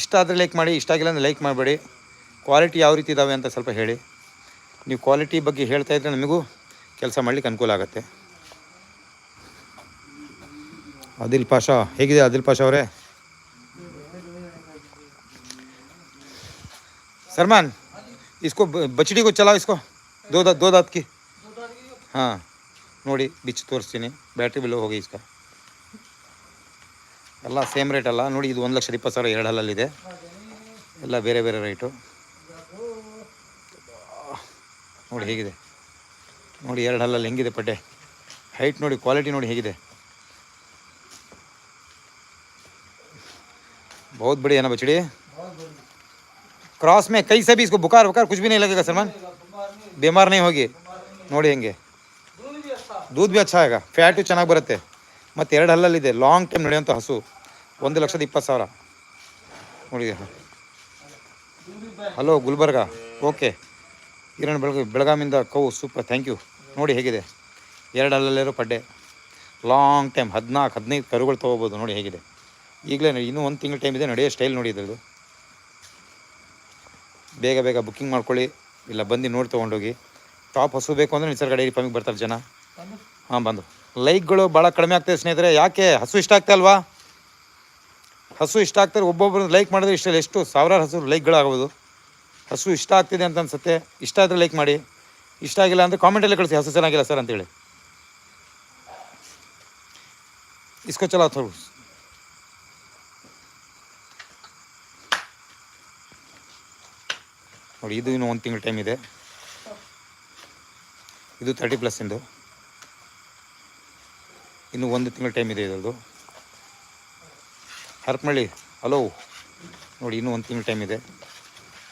ಇಷ್ಟ ಆದರೆ ಲೈಕ್ ಮಾಡಿ, ಇಷ್ಟ ಆಗಿಲ್ಲ ಅಂದರೆ ಲೈಕ್ ಮಾಡಬೇಡಿ. ಕ್ವಾಲಿಟಿ ಯಾವ ರೀತಿ ಇದ್ದಾವೆ ಅಂತ ಸ್ವಲ್ಪ ಹೇಳಿ. ನೀವು ಕ್ವಾಲಿಟಿ ಬಗ್ಗೆ ಹೇಳ್ತಾ ಇದ್ದರೆ ನಮಗೂ ಕೆಲಸ ಮಾಡಲಿಕ್ಕೆ ಅನುಕೂಲ ಆಗುತ್ತೆ ಆದಿಲ್ ಪಾಷಾ ಹೇಗಿದೆ ಆದಿಲ್ ಪಾಷಾ ಅವರೇ सरमान इसको ब- बछड़ी को चलाओ इसको दो दांत दो दांत की ಹಾಂ ನೋಡಿ ಬಿಚ್ಚು ತೋರಿಸ್ತೀನಿ ಬ್ಯಾಟ್ರಿ ಬಿಲ್ ಹೋಗಿ ಇಸ್ಕ ಎಲ್ಲ ಸೇಮ್ ರೇಟ್ ಅಲ್ಲ ನೋಡಿ ಇದು ಒಂದು ಲಕ್ಷದ ಇಪ್ಪತ್ತು ಸಾವಿರ ಎರಡು ಹಲ್ಲಲ್ಲಿದೆ ಎಲ್ಲ ಬೇರೆ ಬೇರೆ ರೇಟು ನೋಡಿ ಹೇಗಿದೆ ನೋಡಿ ಎರಡು ಹಲ್ಲಲ್ಲಿ ಹೆಂಗಿದೆ ಪಡ್ಡೆ ಹೈಟ್ ನೋಡಿ ಕ್ವಾಲಿಟಿ ನೋಡಿ ಹೇಗಿದೆ बहुत बढ़िया ना बछड़ी क्रॉस में कई से भी इसको बुखार वुखार कुछ भी नहीं लगेगा सलमान बीमार नहीं होगी ನೋಡಿ ಹೆಂಗೆ दूध भी अच्छा ದೂದ್ ಬಿ ಅಚ್ಚಾ ಆಗ ಫ್ಯಾಟು ಚೆನ್ನಾಗಿ ಬರುತ್ತೆ ಮತ್ತು ಎರಡು ಹಲ್ಲಲ್ಲಿದೆ ಲಾಂಗ್ ಟೈಮ್ ನಡೆಯುವಂಥ ಹಸು ಒಂದು ಲಕ್ಷದ ಇಪ್ಪತ್ತು ಸಾವಿರ ನೋಡಿ दूध भी best hello Gulbarga okay Kiran ಬೆಳಗ ಬೆಳಗಾಮಿಂದ ಕೌ ಸೂಪರ್. ಥ್ಯಾಂಕ್ ಯು ನೋಡಿ ಹೇಗಿದೆ. ಎರಡು ಅಲ್ಲಲ್ಲಿರೋ ಪಡ್ಡೆ. ಲಾಂಗ್ ಟೈಮ್ ಹದಿನಾಲ್ಕು, ಹದಿನೈದು ಕರುಗಳು ತೊಗೋಬೋದು. ನೋಡಿ ಹೇಗಿದೆ. ಈಗಲೇ ಇನ್ನೂ ಒಂದು ತಿಂಗಳ ಟೈಮ್ ಇದೆ. ನಡೆಯೋ ಸ್ಟೈಲ್ ನೋಡಿ ಇದ್ರದ್ದು. ಬೇಗ ಬೇಗ ಬುಕ್ಕಿಂಗ್ ಮಾಡ್ಕೊಳ್ಳಿ. ಇಲ್ಲ ಬಂದು ನೋಡಿ ತೊಗೊಂಡೋಗಿ. ಟಾಪ್ ಹಸು ಬೇಕು ಅಂದರೆ ನಿಸರ್ಗ ಡೈರಿ ಫಾರ್ಮಿಗೆ ಬರ್ತಾರೆ ಜನ. ಹಾಂ, ಬಂದು. ಲೈಕ್ಗಳು ಭಾಳ ಕಡಿಮೆ ಆಗ್ತದೆ ಸ್ನೇಹಿತರೆ. ಯಾಕೆ? ಹಸು ಇಷ್ಟ ಆಗ್ತಾ ಅಲ್ವಾ ಹಸು ಇಷ್ಟ ಆಗ್ತಾರೆ ಒಬ್ಬೊಬ್ಬರು ಲೈಕ್ ಮಾಡಿದ್ರೆ ಇಷ್ಟ. ಎಷ್ಟು ಸಾವಿರಾರು ಹಸು ಲೈಕ್ಗಳಾಗ್ಬೋದು ಹಸು ಇಷ್ಟ ಆಗ್ತಿದೆ ಅಂತ ಅನ್ಸುತ್ತೆ. ಇಷ್ಟ ಆದರೆ ಲೈಕ್ ಮಾಡಿ. ಇಷ್ಟ ಆಗಿಲ್ಲ ಅಂದರೆ ಕಾಮೆಂಟಲ್ಲಿ ಕಳಿಸಿ, ಹಸು ಚೆನ್ನಾಗಿಲ್ಲ ಸರ್ ಅಂತೇಳಿ. ಇಸ್ಕೋ ಚಲೋ ನೋಡಿ. ಇದು ಇನ್ನು ಒಂದು ತಿಂಗಳ ಟೈಮ್ ಇದೆ. ಇದು ತರ್ಟಿ ಪ್ಲಸ್ಸಿಂದು ಇನ್ನು ಒಂದು ತಿಂಗಳ ಟೈಮ್ ಇದೆ ಇದರದ್ದು. ಹರಪನಹಳ್ಳಿ ಹಲೋ ನೋಡಿ, ಇನ್ನೂ ಒಂದು ತಿಂಗಳ ಟೈಮ್ ಇದೆ.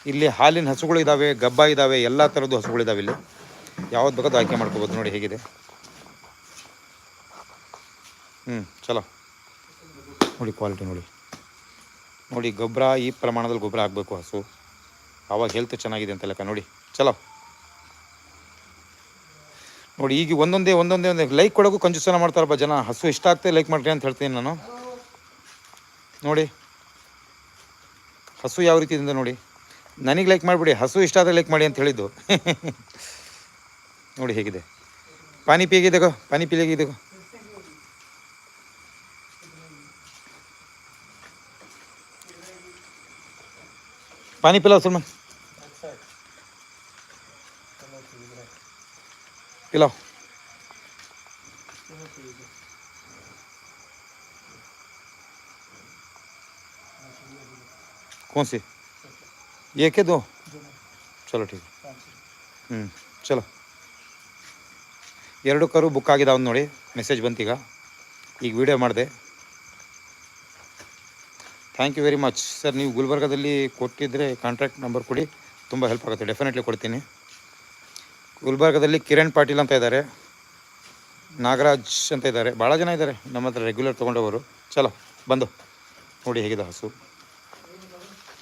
ಇಲ್ಲಿ ಹಾಲಿನ ಹಸುಗಳು ಇದ್ದಾವೆ ಗಬ್ಬ ಇದ್ದಾವೆ ಎಲ್ಲ ಥರದ್ದು ಹಸುಗಳು ಇದ್ದಾವೆ ಇಲ್ಲಿ. ಯಾವ್ದು ಬೇಕಾದ್ರೂ ಆಯ್ಕೆ ಮಾಡ್ಕೋಬೋದು, ನೋಡಿ ಹೇಗಿದೆ. ಹ್ಞೂ ಚಲೋ. ನೋಡಿ ಕ್ವಾಲಿಟಿ ನೋಡಿ. ನೋಡಿ ಗೊಬ್ಬರ, ಈ ಪ್ರಮಾಣದಲ್ಲಿ ಗೊಬ್ಬರ ಹಾಕಬೇಕು ಹಸು. ಆವಾಗ ಹೆಲ್ತ್ ಚೆನ್ನಾಗಿದೆ ಅಂತ ಲೆಕ್ಕ, ನೋಡಿ. ಚಲೋ. ನೋಡಿ, ಈಗ ಒಂದೊಂದೇ ಒಂದೊಂದೇ, ಒಂದೇ ಲೈಕ್ ಕೊಡೋಕ್ಕೂ ಕಂಜೂಸನ ಮಾಡ್ತಾರಪ್ಪ ಜನ. ಹಸು ಇಷ್ಟ ಆಗ್ತದೆ ಲೈಕ್ ಮಾಡ್ರಿ ಅಂತ ಹೇಳ್ತೀನಿ ನಾನು. ನೋಡಿ. ಹಸು ಯಾವ ರೀತಿ ಇದೆ ನೋಡಿ. ನನಗೆ ಲೈಕ್ ಮಾಡಿಬಿಡಿ ಹಸು ಇಷ್ಟ ಆದರೆ ಲೈಕ್ ಮಾಡಿ ಅಂತ ಹೇಳಿದ್ದು ನೋಡಿ ಹೇಗಿದೆ ಪಾನಿ ಪಿಗಿದೆಗೋ ಪಾನಿ ಪಿಲಿಗಿದೆಗೋ पानी पिलाओ सलमान पिलाओ कौन सी ये के दो ಚಲೋ ठीक ಹ್ಞೂ ಚಲೋ ಎರಡು ಕರು ಬುಕ್ ಆಗಿದಾವೆ ನೋಡಿ ಮೆಸೇಜ್ ಬಂತೀಗ ಈಗ ವಿಡಿಯೋ ಮಾಡಿದೆ thank you very much sir ನೀವು ಗುಲ್ಬರ್ಗದಲ್ಲಿ ಕೊಟ್ಟಿದ್ದರೆ ಕಾಂಟ್ಯಾಕ್ಟ್ ನಂಬರ್ ಕೊಡಿ ತುಂಬ ಹೆಲ್ಪ್ ಆಗುತ್ತೆ ಡೆಫಿನೆಟ್ಲಿ ಕೊಡ್ತೀನಿ ಗುಲ್ಬರ್ಗದಲ್ಲಿ ಕಿರಣ್ ಪಾಟೀಲ್ ಅಂತ ಇದ್ದಾರೆ ನಾಗರಾಜ್ ಅಂತ ಇದ್ದಾರೆ ಭಾಳ ಜನ ಇದ್ದಾರೆ ನಮ್ಮ ಹತ್ರ ರೆಗ್ಯುಲರ್ ತೊಗೊಂಡವರು ಚಲೋ ಬಂದು ನೋಡಿ ಹೇಗಿದೆ ಹಸು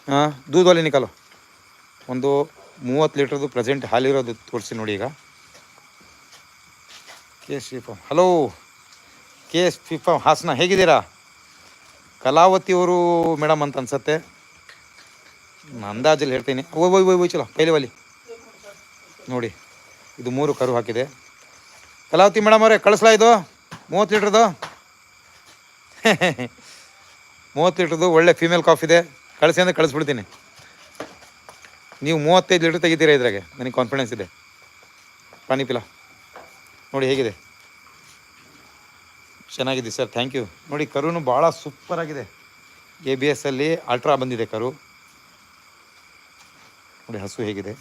ಹಾಂ ದೂಧಲ್ಲಿ ನಿಕಲು ಒಂದು ಮೂವತ್ತು ಲೀಟ್ರದ್ದು ಪ್ರೆಸೆಂಟ್ ಹಾಲಿರೋದು ತೋರಿಸಿ ನೋಡಿ ಈಗ. K S P farm. Hello, K S P farm. Hassan, ಹೇಗಿದ್ದೀರಾ? ಕಲಾವತಿಯವರು ಮೇಡಮ್ ಅಂತ ಅನ್ಸತ್ತೆ. ಅಂದಾಜಲ್ಲಿ ಹೇಳ್ತೀನಿ. ಓಯ್ ಓಯ್ ಓಯ್ ಚಲೋ. ಪೈಲಿ ಒಲಿ. ನೋಡಿ, ಇದು ಮೂರು ಕರು ಹಾಕಿದೆ. ಕಲಾವತಿ ಮೇಡಮ್ ಅವರೇ, ಕಳಿಸ್ಲಾ ಇದು? ಮೂವತ್ತು ಲೀಟ್ರದು ಮೂವತ್ತು ಲೀಟ್ರದ್ದು ಒಳ್ಳೆ ಫೀಮೇಲ್ ಕಾಫ್ ಇದೆ ಕಳಿಸಿ ಅಂದರೆ ಕಳಿಸ್ಬಿಡ್ತೀನಿ. ನೀವು ಮೂವತ್ತೈದು ಲೀಟ್ರ್ ತೆಗಿತೀರಾ ಇದ್ರಾಗೆ? ನನಗೆ ಕಾನ್ಫಿಡೆನ್ಸ್ ಇದೆ. ಪಾನಿಪಿಲ ನೋಡಿ ಹೇಗಿದೆ. ಚೆನ್ನಾಗಿದೆ ಸರ್ ಥ್ಯಾಂಕ್ ಯು ನೋಡಿ ಕರುನು ಭಾಳ ಸೂಪರ್ ಆಗಿದೆ. ಎ ಬಿ ಎಸ್ ಅಲ್ಲಿ ಅಲ್ಟ್ರಾ ಬಂದಿದೆ ಕರು. ನೋಡಿ ಹಸು ಹೇಗಿದೆ.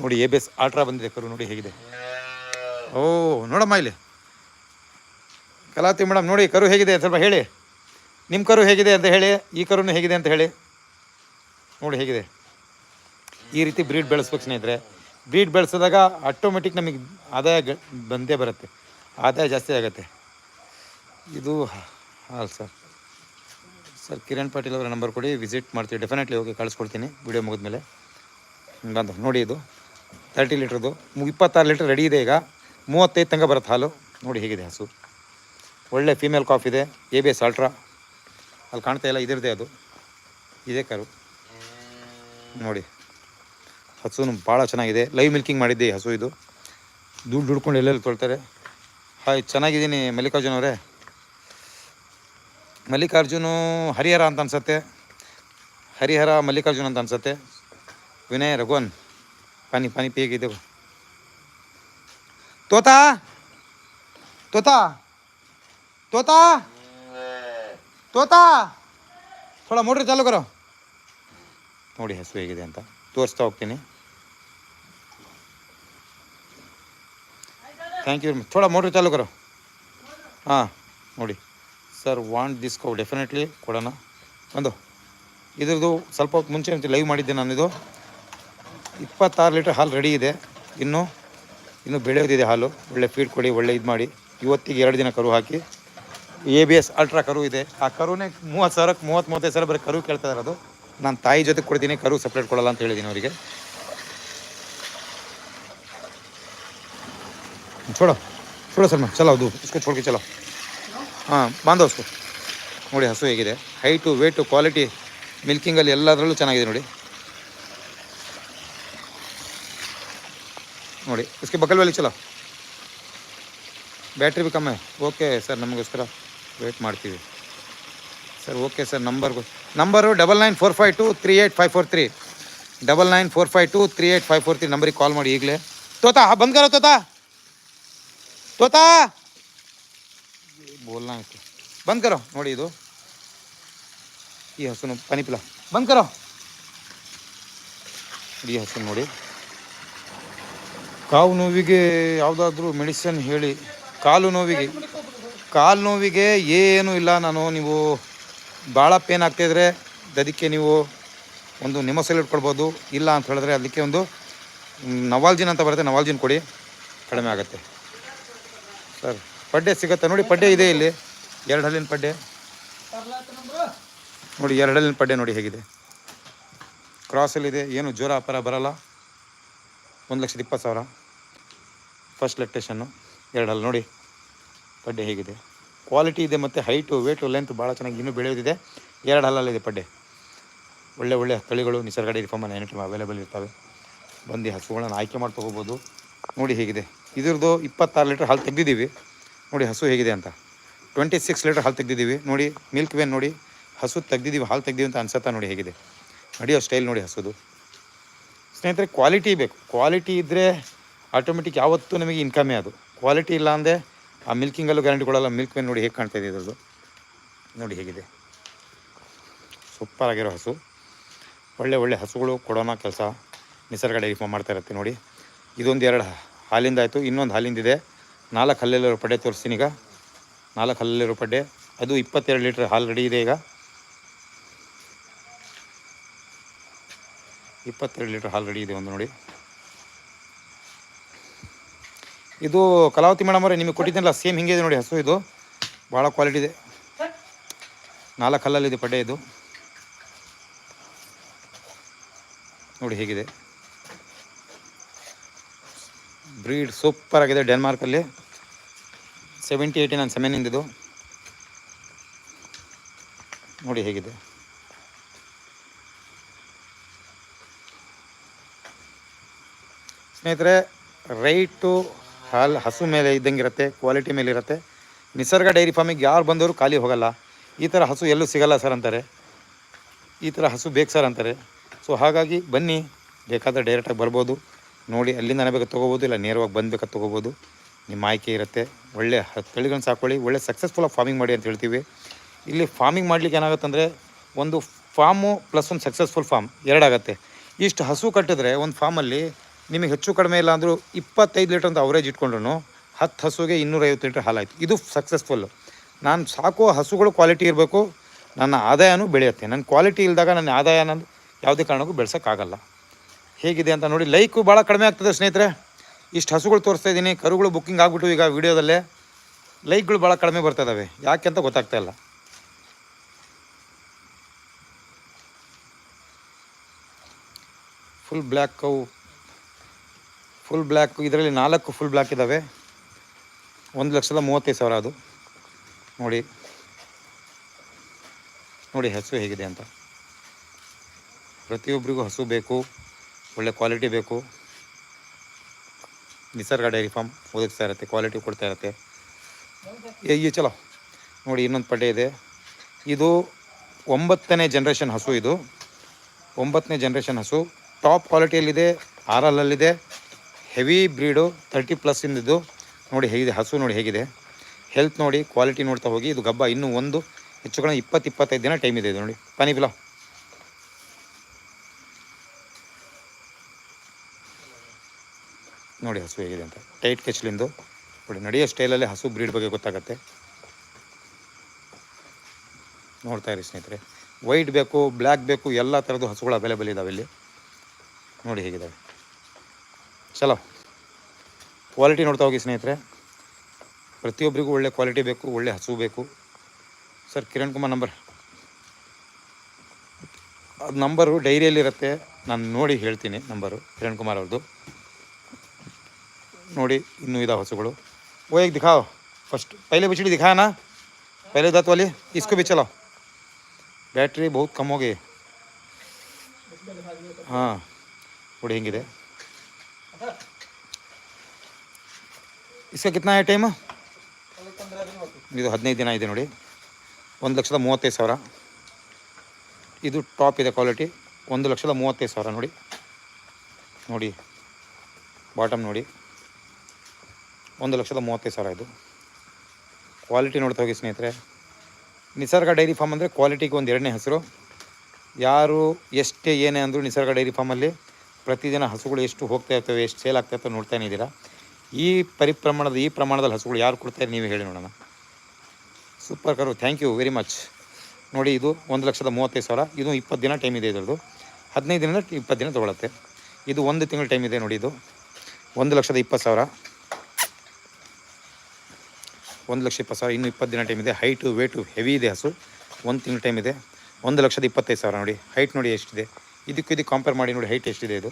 ನೋಡಿ ಎ ಬಿ ಎಸ್ ಅಲ್ಟ್ರಾ ಬಂದಿದೆ ಕರು, ನೋಡಿ ಹೇಗಿದೆ. ಓ, ನೋಡಮ್ಮ ಇಲ್ಲಿ. ಕಲಾತಿ ಮೇಡಮ್ ನೋಡಿ ಕರು ಹೇಗಿದೆ ಸ್ವಲ್ಪ ಹೇಳಿ. ನಿಮ್ಮ ಕರು ಹೇಗಿದೆ ಅಂತ ಹೇಳಿ, ಈ ಕರುನು ಹೇಗಿದೆ ಅಂತ ಹೇಳಿ. ನೋಡಿ ಹೇಗಿದೆ. ಈ ರೀತಿ ಬ್ರೀಡ್ ಬೆಳೆಸ್ಬೇಕು ಸ್ನೇಹಿತರೆ. ಬ್ರೀಡ್ ಬೆಳೆಸಿದಾಗ ಆಟೋಮೆಟಿಕ್ ನಮಗೆ ಆದಾಯ ಬಂದೇ ಬರುತ್ತೆ. ಆದಾಯ ಜಾಸ್ತಿ ಆಗುತ್ತೆ. ಇದು ಹಾಂ ಸರ್. ಸರ್, ಕಿರಣ್ ಪಾಟೀಲ್ ಅವರ ನಂಬರ್ ಕೊಡಿ, ವಿಸಿಟ್ ಮಾಡ್ತೀವಿ. ಡೆಫಿನೆಟ್ಲಿ ಹೋಗಿ ಕಳಿಸ್ಕೊಡ್ತೀನಿ. ವಿಡಿಯೋ ಮುಗಿದ್ಮೇಲೆ. ಬಂದು ನೋಡಿ ಇದು. ತರ್ಟಿ ಲೀಟ್ರದು ಇಪ್ಪತ್ತಾರು ಲೀಟ್ರ್ ರೆಡಿ ಇದೆ ಈಗ. ಮೂವತ್ತೈದು ತಂಗ ಬರುತ್ತೆ ಹಾಲು. ನೋಡಿ ಹೇಗಿದೆ ಹಸು. ಒಳ್ಳೆ ಫೀಮೇಲ್ ಕಾಫ್ ಇದೆ. ಎ ಬಿ ಎಸ್ ಅಲ್ಟ್ರಾ ಅಲ್ಲಿ ಕಾಣ್ತಾ ಇಲ್ಲ ಇದ್ರದ್ದೇ ಅದು. ಇದೇ ಕರು. ನೋಡಿ. ಹಸುನು ಭಾಳ ಚೆನ್ನಾಗಿದೆ. ಲೈವ್ ಮಿಲ್ಕಿಂಗ್ ಮಾಡಿದ್ದೆ ಹಸು ಇದು. ದುಡ್ಡು ಹುಡ್ಕೊಂಡು ಎಲ್ಲೆಲ್ಲಿ ತೊಳ್ತಾರೆ. ಹಾಯ್, ಚೆನ್ನಾಗಿದ್ದೀನಿ ಮಲ್ಲಿಕಾರ್ಜುನ್ ಅವರೇ. ಮಲ್ಲಿಕಾರ್ಜುನು ಹರಿಹರ ಅಂತ ಅನ್ಸತ್ತೆ. ಹರಿಹರ ಮಲ್ಲಿಕಾರ್ಜುನ್ ಅಂತ ಅನ್ಸತ್ತೆ. ವಿನಯ್, ರಘುವನ್, ಪಾನಿ ಪಾನಿ ಪಿಯೇಗಿದೆ ತೋತಾ? ತೋತಾ? ತೋತಾ? ತೋತಾ? ಥೋಡ ಮೋಟ್ರ್ ಚಾಲು ಕರೋ. ನೋಡಿ ಹಸು ಹೇಗಿದೆ ಅಂತ. ತೋರಿಸ್ತಾ ಹೋಗ್ತೀನಿ. ಥ್ಯಾಂಕ್ ಯು ಥೋಡ ಮೋಟ್ರಿ ತಾಲೂಕರು ಹಾಂ, ನೋಡಿ. Sir want this cow definitely ಕೊಡೋಣ. ಒಂದು. ಇದ್ರದ್ದು ಸ್ವಲ್ಪ ಮುಂಚೆ ಲೈವ್ ಮಾಡಿದ್ದೆ ನಾನು ಇದು ಇಪ್ಪತ್ತಾರು ಲೀಟ್ರ್ ಹಾಲು ರೆಡಿ ಇದೆ. ಇನ್ನು ಇನ್ನು ಬೆಳೆಯೋದಿದೆ ಹಾಲು. ಒಳ್ಳೆ ಫೀಡ್ ಕೊಡಿ, ಒಳ್ಳೆ ಇದು ಮಾಡಿ. ಇವತ್ತಿಗೆ ಎರಡು ದಿನ ಕರು ಹಾಕಿ. ಎ ಬಿ ಎಸ್ ಅಲ್ಟ್ರಾ ಕರು ಇದೆ. ಆ ಕರುನೇ ಮೂವತ್ತು ಸಾವಿರಕ್ಕೆ ಮೂವತ್ತು ಮೂವತ್ತೈದು ಸಾವಿರ ಬರೀ ಕರು ಕೇಳ್ತಾ ಇರೋದು. ನಾನು ತಾಯಿ ಜೊತೆ ಕೊಡ್ತೀನಿ ಕರು ಸಪ್ರೇಟ್ ಕೊಡಲ್ಲ ಅಂತ ಹೇಳಿದ್ದೀನಿ ಅವರಿಗೆ छोड़ो छोड़ो ಸರ್ ಚಲೋ ಅದು ಇಸ್ಕೊ छोड़ के ಚಲೋ ಹಾಂ ಬಾಂಧವ ಉಸ್ಕೊ ನೋಡಿ ಹಸು ಹೇಗಿದೆ ಹೈಟು ವೇಟು ಕ್ವಾಲಿಟಿ ಮಿಲ್ಕಿಂಗಲ್ಲಿ ಎಲ್ಲದರಲ್ಲೂ ಚೆನ್ನಾಗಿದೆ ನೋಡಿ ನೋಡಿ इसके बगल वाली ಚಲೋ ಬ್ಯಾಟ್ರಿ ಬಿ ಕಮ್ಮಿ ಓಕೆ ಸರ್ ನಮಗೋಸ್ಕರ ವೇಟ್ ಮಾಡ್ತೀವಿ Sir, okay sir, number number double nine four five two three eight five four three. Double nine four five two three eight five four three ನಂಬರಿಗೆ ಕಾಲ್ ಮಾಡಿ ಈಗಲೇ. ತೋತಾ ಬಂದ್ ಕರೋ ತೋತಾ. ತೋತಾ. ಬೋಲ್ನ ಇತ್ತು ಬಂದ್ ಕರೋ ನೋಡಿ ಇದು. ಈ ಹಸುನು ಪನಿಪಿಲ ಬಂದ್ ಕರೋ ಈ ಹಸು ನೋಡಿ. ಕಾವು ನೋವಿಗೆ ಯಾವುದಾದ್ರೂ ಮೆಡಿಸಿನ್ ಹೇಳಿ. ಕಾಲು ನೋವಿಗೆ ಕಾಲು ನೋವಿಗೆ ಏನೂ ಇಲ್ಲ ನಾನು, ನೀವು ಭಾಳ ಪೇನ್ ಆಗ್ತಾಯಿದ್ರೆ ಅದಕ್ಕೆ ನೀವು ಒಂದು ನಿಮಸಲ್ಲಿ ಇಟ್ಕೊಳ್ಬೋದು. ಇಲ್ಲ ಅಂತ ಹೇಳಿದ್ರೆ ಅದಕ್ಕೆ ಒಂದು ನವಾಲ್ಜಿನ್ ಅಂತ ಬರುತ್ತೆ, ನವಾಲ್ಜಿನ್ ಕೊಡಿ. ಕಡಿಮೆ ಆಗುತ್ತೆ. ಸರ್. ಪಡ್ಡೆ ಸಿಗುತ್ತೆ. ನೋಡಿ, ಪಡ್ಡೆ ಇದೆ ಇಲ್ಲಿ. ಎರಡು ಹಲ್ಲಿನ ಪಡ್ಡೆ. ನೋಡಿ, ಎರಡು ಹಲ್ಲಿನ ಪಡ್ಡೆ ನೋಡಿ ಹೇಗಿದೆ. ಕ್ರಾಸಲ್ಲಿದೆ ಏನು ಜ್ವರ ಅಪರ ಬರಲ್ಲ. ಒಂದು ಲಕ್ಷದ ಇಪ್ಪತ್ತು ಸಾವಿರ. ಫಸ್ಟ್ ಲೆಕ್ಟೇಷನ್ನು ಎರಡು ಹಲ್ಲು ನೋಡಿ. ಪಡ್ಡೆ ಹೇಗಿದೆ. ಕ್ವಾಲಿಟಿ ಇದೆ ಮತ್ತು ಹೈಟು ವೇಟು ಲೆಂತ್ ಭಾಳ ಚೆನ್ನಾಗಿ ಇನ್ನೂ ಬೆಳೆಯೋದಿದೆ. ಎರಡು ಹಲ್ಲಲ್ಲಿದೆ ಪಡ್ಡೆ. ಒಳ್ಳೆ ಒಳ್ಳೆ ತಳಿಗಳು ನಿಸರ್ಗ ಡೈರಿ ಫಾರ್ಮಲ್ಲಿ ಎನಿ ಅವೈಲೇಬಲ್ ಇರ್ತವೆ. ಬಂದು ಹಸುಗಳನ್ನು ಆಯ್ಕೆ ಮಾಡಿ ತೊಗೋಬೋದು ನೋಡಿ ಹೇಗಿದೆ. ಇದ್ರದ್ದು ಇಪ್ಪತ್ತಾರು ಲೀಟ್ರ್ ಹಾಲು ತೆಗ್ದಿದ್ದೀವಿ. ನೋಡಿ ಹಸು ಹೇಗಿದೆ ಅಂತ. ಟ್ವೆಂಟಿ ಸಿಕ್ಸ್ ಲೀಟ್ರ್ ಹಾಲು ತೆಗ್ದಿದ್ದೀವಿ. ನೋಡಿ ಮಿಲ್ಕ್ ವೇನ್ ನೋಡಿ, ಹಸು ತೆಗ್ದಿದ್ದೀವಿ, ಹಾಲು ತೆಗ್ದೀವಿ ಅಂತ ಅನ್ಸತ್ತಾ ನೋಡಿ ಹೇಗಿದೆ. ನಡೆಯೋ ಸ್ಟೈಲ್ ನೋಡಿ ಹಸುದು. ಸ್ನೇಹಿತರೆ ಕ್ವಾಲಿಟಿ ಬೇಕು. ಕ್ವಾಲಿಟಿ ಇದ್ದರೆ ಆಟೋಮೆಟಿಕ್ ಯಾವತ್ತೂ ನಮಗೆ ಇನ್ಕಮೇ ಅದು. ಕ್ವಾಲಿಟಿ ಇಲ್ಲ ಅಂದರೆ ಆ ಮಿಲ್ಕಿಂಗಲ್ಲೂ ಗ್ಯಾರಂಟಿ ಕೊಡಲ್ಲ, ಮಿಲ್ಕ್ ಮೇಲೆ ನೋಡಿ ಹೇಗೆ ಕಾಣ್ತಾ ಇದೆ ಇದ್ರದ್ದು. ನೋಡಿ ಹೇಗಿದೆ. ಸೂಪರ್ ಆಗಿರೋ ಹಸು. ಒಳ್ಳೆ ಒಳ್ಳೆ ಹಸುಗಳು ಕೊಡೋಣ ಕೆಲಸ ನಿಸರ್ಗ ಡೈರಿ ಫಾರ್ಮ್ ಮಾಡ್ತಾ ಇರುತ್ತೆ ನೋಡಿ. ಇದೊಂದು ಎರಡು ಹಾಲಿಂದ ಆಯಿತು, ಇನ್ನೊಂದು ಹಾಲಿಂದಿದೆ ನಾಲ್ಕು ಹಲ್ಲಲ್ಲಿರೋ ಪಡ್ಡೆ ತೋರಿಸ್ತೀನಿ ಈಗ. ನಾಲ್ಕು ಹಲ್ಲಲ್ಲಿರೋ ಪಡ್ಡೆ. ಅದು ಇಪ್ಪತ್ತೆರಡು ಲೀಟ್ರ್ ಹಾಲು ರೆಡಿ ಇದೆ ಈಗ. ಇಪ್ಪತ್ತೆರಡು ಲೀಟ್ರ್ ಹಾಲು ರೆಡಿ ಇದೆ ಒಂದು ನೋಡಿ. ಇದು ಕಲಾವತಿ ಮೇಡಮ್ ಅವರೇ, ನಿಮಗೆ ಕೊಟ್ಟಿದ್ದೀನಲ್ಲ ಸೇಮ್ ಹಿಂಗೆ ಇದೆ ನೋಡಿ ಹಸು ಇದು. ಭಾಳ ಕ್ವಾಲಿಟಿ ಇದೆ. ನಾಲ್ಕು ಹಲ್ಲಲ್ಲಿದೆ ಪಡ್ಡೆ ಇದು. ನೋಡಿ ಹೇಗಿದೆ. ಬ್ರೀಡ್ ಸೂಪರ್ ಆಗಿದೆ ಡೆನ್ಮಾರ್ಕಲ್ಲಿ ಸೆವೆಂಟಿ ಏಯ್ಟಿ ನಾನು ಸೆಮೆನಿಂದಿದು ನೋಡಿ ಹೇಗಿದೆ. ಸ್ನೇಹಿತರೆ ರೈಟು ಹಾಲು ಹಸು ಮೇಲೆ ಇದ್ದಂಗಿರುತ್ತೆ ಕ್ವಾಲಿಟಿ ಮೇಲೆ ಇರುತ್ತೆ. ನಿಸರ್ಗ ಡೈರಿ ಫಾರ್ಮಿಗೆ ಯಾರು ಬಂದವರು ಖಾಲಿ ಹೋಗಲ್ಲ. ಈ ಥರ ಹಸು ಎಲ್ಲೂ ಸಿಗಲ್ಲ ಸರ್ ಅಂತಾರೆ. ಈ ಥರ ಹಸು ಬೇಕು ಸರ್ ಅಂತಾರೆ. ಸೊ ಹಾಗಾಗಿ ಬನ್ನಿ, ಬೇಕಾದರೆ ಡೈರೆಕ್ಟಾಗಿ ಬರ್ಬೋದು. ನೋಡಿ ಅಲ್ಲಿಂದ ಬೇಕಾದ್ರೆ ತೊಗೋಬೋದು, ಇಲ್ಲ ನೇರವಾಗಿ ಬಂದು ತೊಗೋಬೋದು. ನಿಮ್ಮ ಆಯ್ಕೆ ಇರುತ್ತೆ. ಒಳ್ಳೆ ತಳಿಗಳನ್ನ ಸಾಕೊಳ್ಳಿ ಒಳ್ಳೆ ಸಕ್ಸಸ್ಫುಲ್ಲಾಗಿ ಫಾರ್ಮಿಂಗ್ ಮಾಡಿ ಅಂತ ಹೇಳ್ತೀವಿ. ಇಲ್ಲಿ ಫಾರ್ಮಿಂಗ್ ಮಾಡ್ಲಿಕ್ಕೆ ಏನಾಗುತ್ತೆ ಅಂದರೆ ಒಂದು ಫಾರ್ಮು ಪ್ಲಸ್ ಒಂದು ಸಕ್ಸಸ್ಫುಲ್ ಫಾರ್ಮ್ ಎರಡಾಗತ್ತೆ. ಇಷ್ಟು ಹಸು ಕಟ್ಟಿದ್ರೆ, ಒಂದು ಫಾರ್ಮಲ್ಲಿ ನಿಮಗೆ ಹೆಚ್ಚು ಕಡಿಮೆ ಇಲ್ಲ ಅಂದರೂ ಇಪ್ಪತ್ತೈದು ಲೀಟ್ರ್ ಅಂತ ಅವರೇಜ್ ಇಟ್ಕೊಂಡ್ರು ಹತ್ತು ಹಸುಗೆ ಇನ್ನೂರೈವತ್ತು ಲೀಟ್ರ್ ಹಾಲಾಯಿತು ಇದು ಸಕ್ಸಸ್ಫುಲ್ಲು ನಾನು ಸಾಕೋ ಹಸುಗಳು ಕ್ವಾಲಿಟಿ ಇರಬೇಕು, ನನ್ನ ಆದಾಯನೂ ಬೆಳೆಯುತ್ತೆ. ನನ್ನ ಕ್ವಾಲಿಟಿ ಇಲ್ಲದಾಗ ನನ್ನ ಆದಾಯ ನಾನು ಯಾವುದೇ ಕಾರಣಕ್ಕೂ ಬೆಳೆಸೋಕ್ಕಾಗಲ್ಲ. ಹೇಗಿದೆ ಅಂತ ನೋಡಿ ಲೈಕು ಭಾಳ ಕಡಿಮೆ ಆಗ್ತದೆ ಸ್ನೇಹಿತರೆ. ಇಷ್ಟು ಹಸುಗಳು ತೋರಿಸ್ತಾ ಇದ್ದೀನಿ, ಕರುಗಳು ಬುಕ್ಕಿಂಗ್ ಆಗಿಬಿಟ್ಟು ಈಗ ವಿಡಿಯೋದಲ್ಲೇ ಲೈಕ್ಗಳು ಭಾಳ ಕಡಿಮೆ ಬರ್ತಾ ಇದ್ದಾವೆ ಯಾಕೆ ಅಂತ ಗೊತ್ತಾಗ್ತಾ ಇಲ್ಲ. ಫುಲ್ ಬ್ಲ್ಯಾಕ್ ಅವು ಫುಲ್ ಬ್ಲ್ಯಾಕು ಇದರಲ್ಲಿ ನಾಲ್ಕು ಫುಲ್ ಬ್ಲ್ಯಾಕ್ ಇದ್ದಾವೆ ಒಂದು ಲಕ್ಷದ ಮೂವತ್ತೈದು ಸಾವಿರ ಅದು. ನೋಡಿ. ನೋಡಿ ಹಸು ಹೇಗಿದೆ ಅಂತ. ಪ್ರತಿಯೊಬ್ಬರಿಗೂ ಹಸು ಬೇಕು, ಒಳ್ಳೆ ಕ್ವಾಲಿಟಿ ಬೇಕು. ನಿಸರ್ಗ ಡೈರಿ ಫಾರ್ಮ್ ಒದಗಿಸ್ತಾ ಇರುತ್ತೆ ಕ್ವಾಲಿಟಿ ಕೊಡ್ತಾ ಇರುತ್ತೆ. ಈ ಚಲೋ. ನೋಡಿ, ಇನ್ನೊಂದು ಪಡ್ಡೆ ಇದೆ. ಇದು ಒಂಬತ್ತನೇ ಜನ್ರೇಷನ್ ಹಸು ಇದು. ಒಂಬತ್ತನೇ ಜನ್ರೇಷನ್ ಹಸು. ಟಾಪ್ ಕ್ವಾಲಿಟಿಯಲ್ಲಿದೆ ಆರ್ ಅಲ್ಲಿದೆ ಹೆವಿ ಬ್ರೀಡು ತರ್ಟಿ ಪ್ಲಸ್ ಇಂದಿದ್ದು. ನೋಡಿ ಹೇಗಿದೆ, ಹಸು ನೋಡಿ ಹೇಗಿದೆ. ಹೆಲ್ತ್ ನೋಡಿ ಕ್ವಾಲಿಟಿ ನೋಡ್ತಾ ಹೋಗಿ, ಇದು ಗಬ್ಬ ಇನ್ನೂ ಒಂದು, ಹೆಚ್ಚು ಕಡಿಮೆ ಇಪ್ಪತ್ತು, ಇಪ್ಪತ್ತೈದು ದಿನ ಟೈಮ್ ಇದೆ ಇದು ನೋಡಿ. ಪನಿ ನೋಡಿ ಹಸು ಹೇಗಿದೆ ಅಂತ. ಟೈಟ್ ಕೆಚ್ಲಿಂದು ನೋಡಿ, ನಡೆಯೋ ಸ್ಟೈಲಲ್ಲೇ ಹಸು ಬ್ರೀಡ್ ಬಗ್ಗೆ ಗೊತ್ತಾಗುತ್ತೆ. ನೋಡ್ತಾ ಇರಿ ಸ್ನೇಹಿತರೆ. ವೈಟ್ ಬೇಕು ಬ್ಲ್ಯಾಕ್ ಬೇಕು, ಎಲ್ಲ ಥರದ್ದು ಹಸುಗಳು ಅವೈಲೇಬಲ್ ಇದ್ದಾವೆ ಇಲ್ಲಿ. ನೋಡಿ ಹೇಗಿದ್ದಾವೆ ಚಲೋ. ಕ್ವಾಲಿಟಿ ನೋಡ್ತಾ ಹೋಗಿ ಸ್ನೇಹಿತರೆ. ಪ್ರತಿಯೊಬ್ಬರಿಗೂ ಒಳ್ಳೆ ಕ್ವಾಲಿಟಿ ಬೇಕು, ಒಳ್ಳೆ ಹಸು ಬೇಕು. ಸರ್ ಕಿರಣ್ ಕುಮಾರ್ ನಂಬರ್ ಅದು ನಂಬರು ಡೈರಿಯಲ್ಲಿರುತ್ತೆ ನಾನು ನೋಡಿ ಹೇಳ್ತೀನಿ ನಂಬರು ಕಿರಣ್ ಕುಮಾರ್ ಅವ್ರದ್ದು ನೋಡಿ ಇನ್ನೂ ಇದಾವೆ ಹಸುಗಳು. ಓಯ್ ದಿಖಾವ್ ಫಸ್ಟ್ ಪೈಲೆ ಬಿಚ್ಚಿಡಿ ದಿಖಾನಾ ಪೈಲೆ ಇದಾತು ಅಲ್ಲಿ ಇಸ್ಕೋ ಬಿಚ್ಚಲೋ ಬ್ಯಾಟ್ರಿ ಬಹುತ್ ಕಮ್ಮೋಗಿ ಹಾಂ, ನೋಡಿ ಹೆಂಗಿದೆ. ಇಸ್ಕಾ ಕಿತ್ನಾ ಟೈಮ್? ಇದು ಹದಿನೈದು ದಿನ ಇದೆ ನೋಡಿ. ಒಂದು ಲಕ್ಷದ ಮೂವತ್ತೈದು ಸಾವಿರ. ಇದು ಟಾಪ್ ಇದೆ ಕ್ವಾಲಿಟಿ. ಒಂದು ಲಕ್ಷದ ಮೂವತ್ತೈದು ಸಾವಿರ ನೋಡಿ. ನೋಡಿ. ಬಾಟಮ್ ನೋಡಿ. ಒಂದು ಲಕ್ಷದ ಮೂವತ್ತೈದು ಸಾವಿರ ಇದು. ಕ್ವಾಲಿಟಿ ನೋಡ್ತಾ ಹೋಗಿ ಸ್ನೇಹಿತರೆ. ನಿಸರ್ಗ ಡೈರಿ ಫಾರ್ಮ್ ಅಂದರೆ ಕ್ವಾಲಿಟಿಗೆ ಒಂದು ಎರಡನೇ ಹೆಸರು. ಯಾರು ಎಷ್ಟೇ ಏನೇ ಅಂದರೂ ನಿಸರ್ಗ ಡೈರಿ ಫಾರ್ಮಲ್ಲಿ ಪ್ರತಿದಿನ ಹಸುಗಳು ಎಷ್ಟು ಹೋಗ್ತಾ ಇರ್ತವೆ, ಎಷ್ಟು ಸೇಲ್ ಆಗ್ತಾ ಇರ್ತವೆ ಇದ್ದೀರಾ? ಈ ಪರಿಪ್ರಮಾಣದ, ಈ ಪ್ರಮಾಣದಲ್ಲಿ ಹಸುಗಳು ಯಾರು ಕೊಡ್ತಾರೆ ನೀವೇ ಹೇಳಿ ನೋಡೋಣ. ಸೂಪರ್ ಕರು ಥ್ಯಾಂಕ್ ಯು ವೆರಿ ಮಚ್ ನೋಡಿ, ಇದು ಒಂದು ಲಕ್ಷದ ಮೂವತ್ತೈದು ಸಾವಿರ, ಇದು ಇಪ್ಪತ್ತು ದಿನ ಟೈಮ್ ಇದೆ ಇದರದು ಹದಿನೈದು ದಿನದ ಇಪ್ಪತ್ತು ದಿನ ತೊಗೊಳತ್ತೆ. ಇದು ಒಂದು ತಿಂಗಳ ಟೈಮ್ ಇದೆ ನೋಡಿ ಇದು. ಒಂದು ಲಕ್ಷದ ಇಪ್ಪತ್ತು ಸಾವಿರ. ಒಂದು ಲಕ್ಷ ಇಪ್ಪತ್ತು ಸಾವಿರ, ಇನ್ನೂ ಇಪ್ಪತ್ತು ದಿನ ಟೈಮ್ ಇದೆ. ಹೈಟು ವೇಟು ಹೆವಿ ಇದೆ ಹಸು. ಒಂದು ತಿಂಗಳ ಟೈಮ್ ಇದೆ. ಒಂದು ಲಕ್ಷದ ಇಪ್ಪತ್ತೈದು ಸಾವಿರ ನೋಡಿ. ಹೈಟ್ ನೋಡಿ ಎಷ್ಟಿದೆ? ಇದಕ್ಕೂ ಇದಕ್ಕೆ ಕಂಪೇರ್ ಮಾಡಿ ನೋಡಿ ಹೈಟ್ ಎಷ್ಟಿದೆ ಇದು?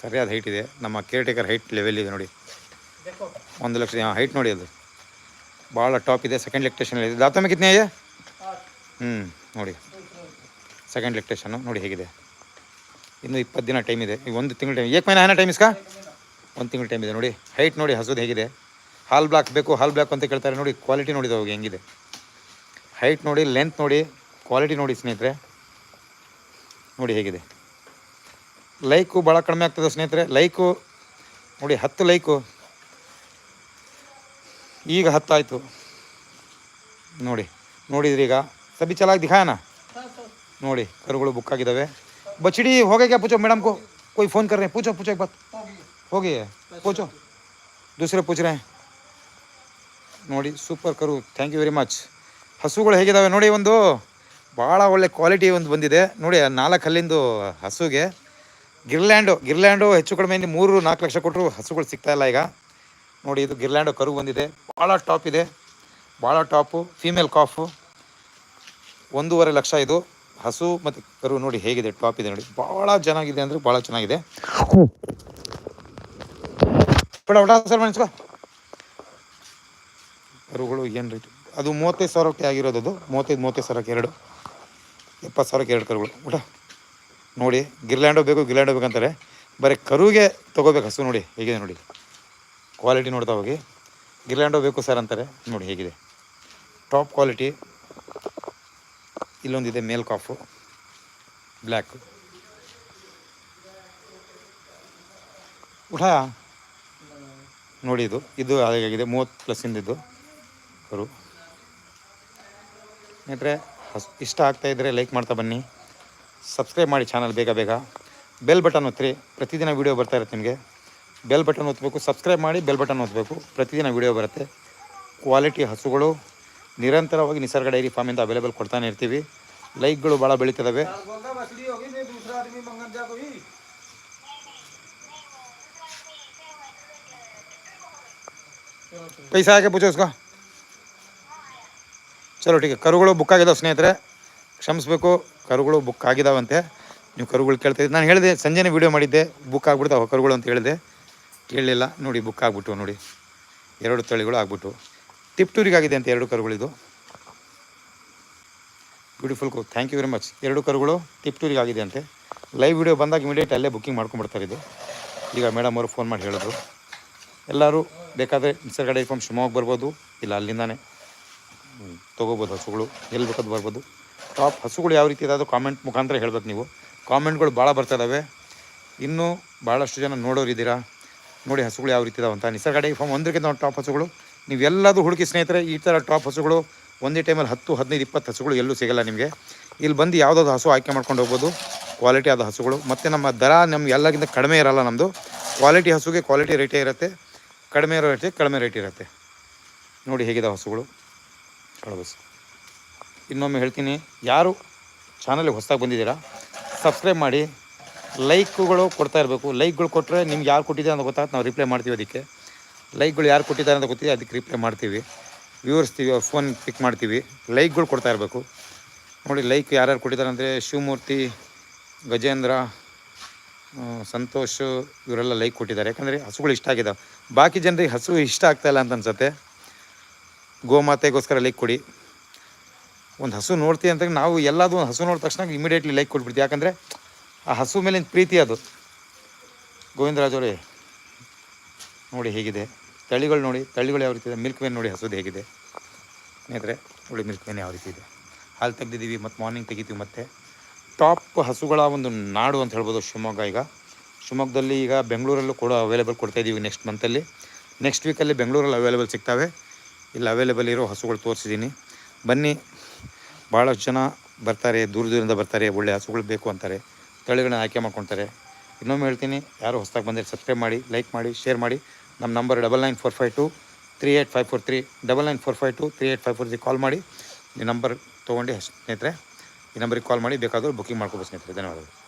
ಸರಿಯಾದ ಹೈಟ್ ಇದೆ. ನಮ್ಮ ಕೇರ್ ಟೇಕರ್ ಹೈಟ್ ಲೆವೆಲ್ ಇದೆ ನೋಡಿ. ಒಂದು ಲಕ್ಷ ಹೈಟ್ ನೋಡಿ ಅದು. ಭಾಳ ಟಾಪ್ ಇದೆ ಸೆಕೆಂಡ್ ಲೆಕ್ಟೇಷನಲ್ಲಿ ಇದೆ. ದಾತಮ ಕಿತ್ನೇ ಇದೆ ಹ್ಞೂ ನೋಡಿ. ಸೆಕೆಂಡ್ ಲೆಕ್ಟೇಷನು ನೋಡಿ ಹೇಗಿದೆ. ಇನ್ನೂ ಇಪ್ಪತ್ತು ದಿನ ಟೈಮ್ ಇದೆ. ಈಗ ಒಂದು ತಿಂಗಳು ಟೈಮ್ ಏಕ್ ಮೈನಾ ಏನೋ ಟೈಮ್ ಇಸ್ಕಾ? ಒಂದು ತಿಂಗಳು ಟೈಮ್ ಇದೆ, ನೋಡಿ. ಹೈಟ್ ನೋಡಿ ಹಸೋದು ಹೇಗಿದೆ. ಹಾಲ್ ಬ್ಲಾಕ್ ಬೇಕು ಹಾಲ್ ಬ್ಲಾಕ್ ಅಂತ ಕೇಳ್ತಾರೆ ನೋಡಿ. ಕ್ವಾಲಿಟಿ ನೋಡಿದೆ ಹೋಗಿ ಹೆಂಗಿದೆ. ಹೈಟ್ ನೋಡಿ ಲೆಂತ್ ನೋಡಿ ಕ್ವಾಲಿಟಿ ನೋಡಿ ಸ್ನೇಹಿತರೆ. ನೋಡಿ ಹೇಗಿದೆ ಲೈಕು ಭಾಳ ಕಡಿಮೆ ಆಗ್ತದೆ ಸ್ನೇಹಿತರೆ ಲೈಕು ನೋಡಿ ಹತ್ತು ಲೈಕು ಈಗ ಹತ್ತಾಯಿತು ನೋಡಿ ನೋಡಿದ್ರಿ ಈಗ ಸಬಿ ಚಲಾಗಿ ದಿಖಾಯನ हाँ सर ನೋಡಿ ಕರುಗಳು ಬುಕ್ ಆಗಿದ್ದಾವೆ बछड़ी हो गया क्या पूछो मैडम को कोई फ़ोन कर रहे हैं पूछो पूछो एक बात होगी हो गई है पूछो दूसरे पूछ रहे हैं ನೋಡಿ ಸೂಪರ್ ಕರು ಥ್ಯಾಂಕ್ ಯು ವೆರಿ ಮಚ್ ಹಸುಗಳು ಹೇಗಿದ್ದಾವೆ ನೋಡಿ ಒಂದು ಭಾಳ ಒಳ್ಳೆ ಕ್ವಾಲಿಟಿ ಒಂದು ಬಂದಿದೆ. ನೋಡಿ ನಾಲ್ಕು ಅಲ್ಲಿಂದು ಹಸುಗೆ. ಗಿರ್ಲ್ಯಾಂಡು ಗಿರ್ಲ್ಯಾಂಡು ಹೆಚ್ಚು ಕಡಿಮೆ ಮೂರು, ನಾಲ್ಕು ಲಕ್ಷ ಕೊಟ್ಟರು ಹಸುಗಳು ಸಿಗ್ತಾಯಿಲ್ಲ ಈಗ. ನೋಡಿ, ಇದು ಗಿರ್ಲ್ಯಾಂಡು ಕರು ಬಂದಿದೆ. ಭಾಳ ಟಾಪ್ ಇದೆ. ಭಾಳ ಟಾಪು ಫೀಮೇಲ್ ಕಾಫು ಒಂದೂವರೆ ಲಕ್ಷ ಇದು. ಹಸು ಮತ್ತು ಕರು ನೋಡಿ ಹೇಗಿದೆ ಟಾಪ್ ಇದೆ ನೋಡಿ. ಭಾಳ ಚೆನ್ನಾಗಿದೆ ಅಂದರೆ ಭಾಳ ಚೆನ್ನಾಗಿದೆ. ಸರ್ ಕರುಗಳು ಏನು ರೇಟ್ ಅದು ಮೂವತ್ತೈದು ಸಾವಿರಕ್ಕೆ ಆಗಿರೋದು ಅದು. ಮೂವತ್ತೈದು ಮೂವತ್ತೈದು ಸಾವಿರಕ್ಕೆ ಎರಡು. ಎಪ್ಪತ್ತು ಸಾವಿರಕ್ಕೆ ಎರಡು ಕರುಗಳು. ಊಟ. ನೋಡಿ, ಗಿರ್ಲ್ಯಾಂಡೋ ಬೇಕು, ಗಿರ್ಲ್ಯಾಂಡೋ ಬೇಕಂತಾರೆ ಬರೀ ಕರುಗೆ ತೊಗೋಬೇಕು, ಹಸು ನೋಡಿ, ಹೇಗಿದೆ ನೋಡಿ. ಕ್ವಾಲಿಟಿ ನೋಡ್ತಾ ಹೋಗಿ. ಗಿರ್ಲ್ಯಾಂಡೋ ಬೇಕು ಸರ್ ಅಂತಾರೆ. ನೋಡಿ, ಹೇಗಿದೆ. ಟಾಪ್ ಕ್ವಾಲಿಟಿ ಇಲ್ಲೊಂದಿದೆ ಮೇಲ್ ಕಾಫು ಬ್ಲ್ಯಾಕ್ ಊಟ. ನೋಡಿ ಇದು. ಇದು ಹಾಗಾಗಿದೆ ಮೂವತ್ತು ಪ್ಲಸ್ ಇಂದಿದ್ದು. ಕರು. ಹಸ್ ಇಷ್ಟ ಆಗ್ತಾ ಇದ್ದರೆ ಲೈಕ್ ಮಾಡ್ತಾ ಬನ್ನಿ. ಸಬ್ಸ್ಕ್ರೈಬ್ ಮಾಡಿ ಚಾನಲ್ ಬೇಗ ಬೇಗ. ಬೆಲ್ ಬಟನ್ ಒತ್ತಿರಿ. ಪ್ರತಿದಿನ ವೀಡಿಯೋ ಬರ್ತಾ ಇರುತ್ತೆ ನಿಮಗೆ. ಬೆಲ್ ಬಟನ್ ಒತ್ತಬೇಕು ಸಬ್ಸ್ಕ್ರೈಬ್ ಮಾಡಿ ಬೆಲ್ ಬಟನ್ ಒತ್ತಬೇಕು ಪ್ರತಿದಿನ ವೀಡಿಯೋ ಬರುತ್ತೆ. ಕ್ವಾಲಿಟಿ ಹಸುಗಳು ನಿರಂತರವಾಗಿ ನಿಸರ್ಗ ಡೈರಿ ಫಾರ್ಮಿಂದ ಅವೈಲೇಬಲ್ ಕೊಡ್ತಾನೆ ಇರ್ತೀವಿ. ಲೈಕ್ಗಳು ಭಾಳ ಬೆಳೀತಿದ್ದಾವೆ ಪೈಸಾ ಹಾಕಿ ಪೂಜೆ ಚಲೋ ಟೀಕೆ ಕರುಗಳು ಬುಕ್ ಆಗಿದಾವೆ ಸ್ನೇಹಿತರೆ. ಕ್ಷಮಿಸ್ಬೇಕು, ಕರುಗಳು ಬುಕ್ ಆಗಿದಾವಂತೆ. ನೀವು ಕರುಗಳು ಕೇಳ್ತಾ ಇದ್ದೀರಿ. ನಾನು ಹೇಳಿದೆ, ಸಂಜೆನೇ ವೀಡಿಯೋ ಮಾಡಿದ್ದೆ ಬುಕ್ ಆಗ್ಬಿಡ್ತಾವ ಕರುಗಳು ಅಂತ ಹೇಳಿದೆ. ಕೇಳಲಿಲ್ಲ, ನೋಡಿ ಬುಕ್ ಆಗ್ಬಿಟ್ಟು, ನೋಡಿ. ಎರಡು ತಳಿಗಳು ಆಗ್ಬಿಟ್ಟು. ಟಿಪ್ ಟೂರಿಗಾಗಿದೆ ಅಂತ ಎರಡು ಕರುಗಳಿದು beautiful co thank you very much ಎರಡು ಕರುಗಳು ಟಿಪ್ ಟೂರಿಗೆ ಆಗಿದೆ ಅಂತೆ. ಲೈವ್ ವಿಡಿಯೋ ಬಂದಾಗ ಇಮಿಡಿಯೇಟ್ ಅಲ್ಲೇ ಬುಕ್ಕಿಂಗ್ ಮಾಡ್ಕೊಂಡ್ಬಿಡ್ತಾರೆ ಇದು. ಈಗ ಮೇಡಮ್ ಅವರು ಫೋನ್ ಮಾಡಿ ಹೇಳಿದ್ರು. ಎಲ್ಲರೂ ಬೇಕಾದರೆ ನಿಸರ್ಗಡೆ ಫಾರ್ಮ್ ಶಿವಮೊಗ್ಗ ಬರ್ಬೋದು, ಇಲ್ಲ ಅಲ್ಲಿಂದಾನೆ. ತೊಗೋಬೋದು ಹಸುಗಳು. ಎಲ್ಲಿ ಬೇಕಾದ್ರು ಬರ್ಬೋದು. ಟಾಪ್ ಹಸುಗಳು ಯಾವ ರೀತಿ ಇದಾದ್ರು ಕಾಮೆಂಟ್ ಮುಖಾಂತರ ಹೇಳ್ಬೇಕು ನೀವು. ಕಾಮೆಂಟ್ಗಳು ಭಾಳ ಬರ್ತಾ ಇದ್ದಾವೆ ಇನ್ನೂ ಭಾಳಷ್ಟು ಜನ ನೋಡೋರು ಇದ್ದೀರಾ? ನೋಡಿ ಹಸುಗಳು ಯಾವ ರೀತಿ ಇದಾವೆ ಅಂತ. ನಿಸರ್ಗ ಫಾರ್ಮ್ ಒಂದಕ್ಕಿಂತ ಒಂದು ಟಾಪ್ ಹಸುಗಳು. ನೀವೆಲ್ಲದೂ ಹುಡುಕಿ ಸ್ನೇಹಿತರೆ, ಈ ಥರ ಟಾಪ್ ಹಸುಗಳು ಒಂದೇ ಟೈಮಲ್ಲಿ ಹತ್ತು, ಹದಿನೈದು, ಇಪ್ಪತ್ತು ಹಸುಗಳು ಎಲ್ಲೂ ಸಿಗಲ್ಲ ನಿಮಗೆ. ಇಲ್ಲಿ ಬಂದು ಯಾವುದಾದ್ರು ಹಸು ಆಯ್ಕೆ ಮಾಡ್ಕೊಂಡು ಹೋಗ್ಬೋದು. ಕ್ವಾಲಿಟಿ ಆದ ಹಸುಗಳು. ಮತ್ತು ನಮ್ಮ ದರ ನಮ್ಗೆ ಎಲ್ಲಕ್ಕಿಂತ ಕಡಿಮೆ ಇರಲ್ಲ ನಮ್ಮದು ಕ್ವಾಲಿಟಿ ಹಸುಗೆ ಕ್ವಾಲಿಟಿ ರೇಟೇ ಇರುತ್ತೆ. ಕಡಿಮೆ ಇರೋ ರೇಟಿಗೆ ಕಡಿಮೆ ರೇಟ್ ಇರುತ್ತೆ. ನೋಡಿ ಹೇಗಿದೆ ಹಸುಗಳು. ಕಳಬಸ್ ಇನ್ನೊಮ್ಮೆ ಹೇಳ್ತೀನಿ, ಯಾರು ಚಾನಲ್ಗೆ ಹೊಸದಾಗಿ ಬಂದಿದ್ದೀರಾ ಸಬ್ಸ್ಕ್ರೈಬ್ ಮಾಡಿ ಲೈಕ್ಗಳು ಕೊಡ್ತಾ ಇರಬೇಕು. ಲೈಕ್ಗಳು ಕೊಟ್ಟರೆ ನಿಮ್ಗೆ ಯಾರು ಕೊಟ್ಟಿದ್ದಾರೆ ಅಂತ ಗೊತ್ತಾಗುತ್ತೆ, ನಾವು ರಿಪ್ಲೈ ಮಾಡ್ತೀವಿ ಅದಕ್ಕೆ. ಲೈಕ್ಗಳು ಯಾರು ಕೊಟ್ಟಿದ್ದಾರೆ ಅಂತ ಗೊತ್ತಿದೆ, ಅದಕ್ಕೆ ರಿಪ್ಲೈ ಮಾಡ್ತೀವಿ. ವ್ಯೂವರ್ಸ್ತೀವಿ ಅವ್ರ ಫೋನ್ ಪಿಕ್ ಮಾಡ್ತೀವಿ. ಲೈಕ್ಗಳು ಕೊಡ್ತಾ ಇರಬೇಕು. ನೋಡಿ ಲೈಕ್ ಯಾರ್ಯಾರು ಕೊಟ್ಟಿದ್ದಾರೆ ಅಂದರೆ, ಶಿವಮೂರ್ತಿ, ಗಜೇಂದ್ರ ಸಂತೋಷ್, ಇವರೆಲ್ಲ ಲೈಕ್ ಕೊಟ್ಟಿದ್ದಾರೆ. ಯಾಕಂದರೆ ಹಸುಗಳು ಇಷ್ಟ ಆಗಿದ್ದಾವೆ ಬಾಕಿ ಜನರಿಗೆ ಹಸು ಇಷ್ಟ ಆಗ್ತಾಯಿಲ್ಲ ಅಂತ ಅನ್ಸುತ್ತೆ. ಗೋಮಾತೆಗೋಸ್ಕರ ಲೈಕ್ ಕೊಡಿ. ಒಂದು ಹಸು ನೋಡ್ತೀವಿ ಅಂತ ನಾವು ಎಲ್ಲದೂ ಒಂದು ಹಸು ನೋಡಿದ ತಕ್ಷಣ ಇಮಿಡಿಯೇಟ್ಲಿ ಲೈಕ್ ಕೊಟ್ಬಿಡ್ತೀವಿ. ಯಾಕಂದರೆ ಆ ಹಸು ಮೇಲಿನ ಪ್ರೀತಿ ಅದು. ಗೋವಿಂದರಾಜ್ ಅವರೇ ನೋಡಿ ಹೇಗಿದೆ. ತಳಿಗಳು ನೋಡಿ, ತಳಿಗಳು ಯಾವ ರೀತಿ ಇದೆ? ಮಿಲ್ಕ್ ವೇನ್ ನೋಡಿ ಹಸುದು ಹೇಗಿದೆ. ಸ್ನೇಹಿತರೆ ನೋಡಿ ಮಿಲ್ಕ್ ವೇನ್ ಯಾವ ರೀತಿ ಇದೆ? ಹಾಲು ತೆಗ್ದಿದ್ದೀವಿ ಮತ್ತು ಮಾರ್ನಿಂಗ್ ತೆಗಿತೀವಿ ಮತ್ತೆ. ಟಾಪ್ ಹಸುಗಳ ಒಂದು ನಾಡು ಅಂತ ಹೇಳ್ಬೋದು ಶಿವಮೊಗ್ಗ ಈಗ. ಶಿವಮೊಗ್ಗದಲ್ಲಿ ಈಗ ಬೆಂಗಳೂರಲ್ಲೂ ಕೂಡ ಅವೈಲೇಬಲ್ ಕೊಡ್ತಾಯಿದ್ದೀವಿ ನೆಕ್ಸ್ಟ್ ಮಂತಲ್ಲಿ ನೆಕ್ಸ್ಟ್ ವೀಕಲ್ಲಿ ಬೆಂಗಳೂರಲ್ಲಿ ಅವೈಲೇಬಲ್ ಸಿಗ್ತವೆ. ಇಲ್ಲಿ ಅವೈಲೇಬಲ್ ಇರೋ ಹಸುಗಳು ತೋರಿಸಿದ್ದೀನಿ ಬನ್ನಿ ಭಾಳಷ್ಟು ಜನ ಬರ್ತಾರೆ, ದೂರ ದೂರದಿಂದ ಬರ್ತಾರೆ, ಒಳ್ಳೆ ಹಸುಗಳು ಬೇಕು ಅಂತಾರೆ. ತಳಿಗಳನ್ನ ಆಯ್ಕೆ ಮಾಡ್ಕೊತಾರೆ. ಇನ್ನೊಮ್ಮೆ ಹೇಳ್ತೀನಿ, ಯಾರು ಹೊಸ್ದಾಗಿ ಬಂದರೆ ಸಬ್ಸ್ಕ್ರೈಬ್ ಮಾಡಿ ಲೈಕ್ ಮಾಡಿ ಶೇರ್ ಮಾಡಿ. ನಮ್ಮ number double nine four five two three eight five four three double nine four five two three eight five four three call ಮಾಡಿ. ಈ ನಂಬರ್ ತೊಗೊಂಡು ಸ್ನೇಹಿತರೆ, ಈ ನಂಬರಿಗೆ ಕಾಲ್ ಮಾಡಿ ಬೇಕಾದರೂ ಬುಕ್ಕಿಂಗ್ ಮಾಡ್ಕೋಬೋದು ಸ್ನೇಹಿತರೆ. ಧನ್ಯವಾದಗಳು.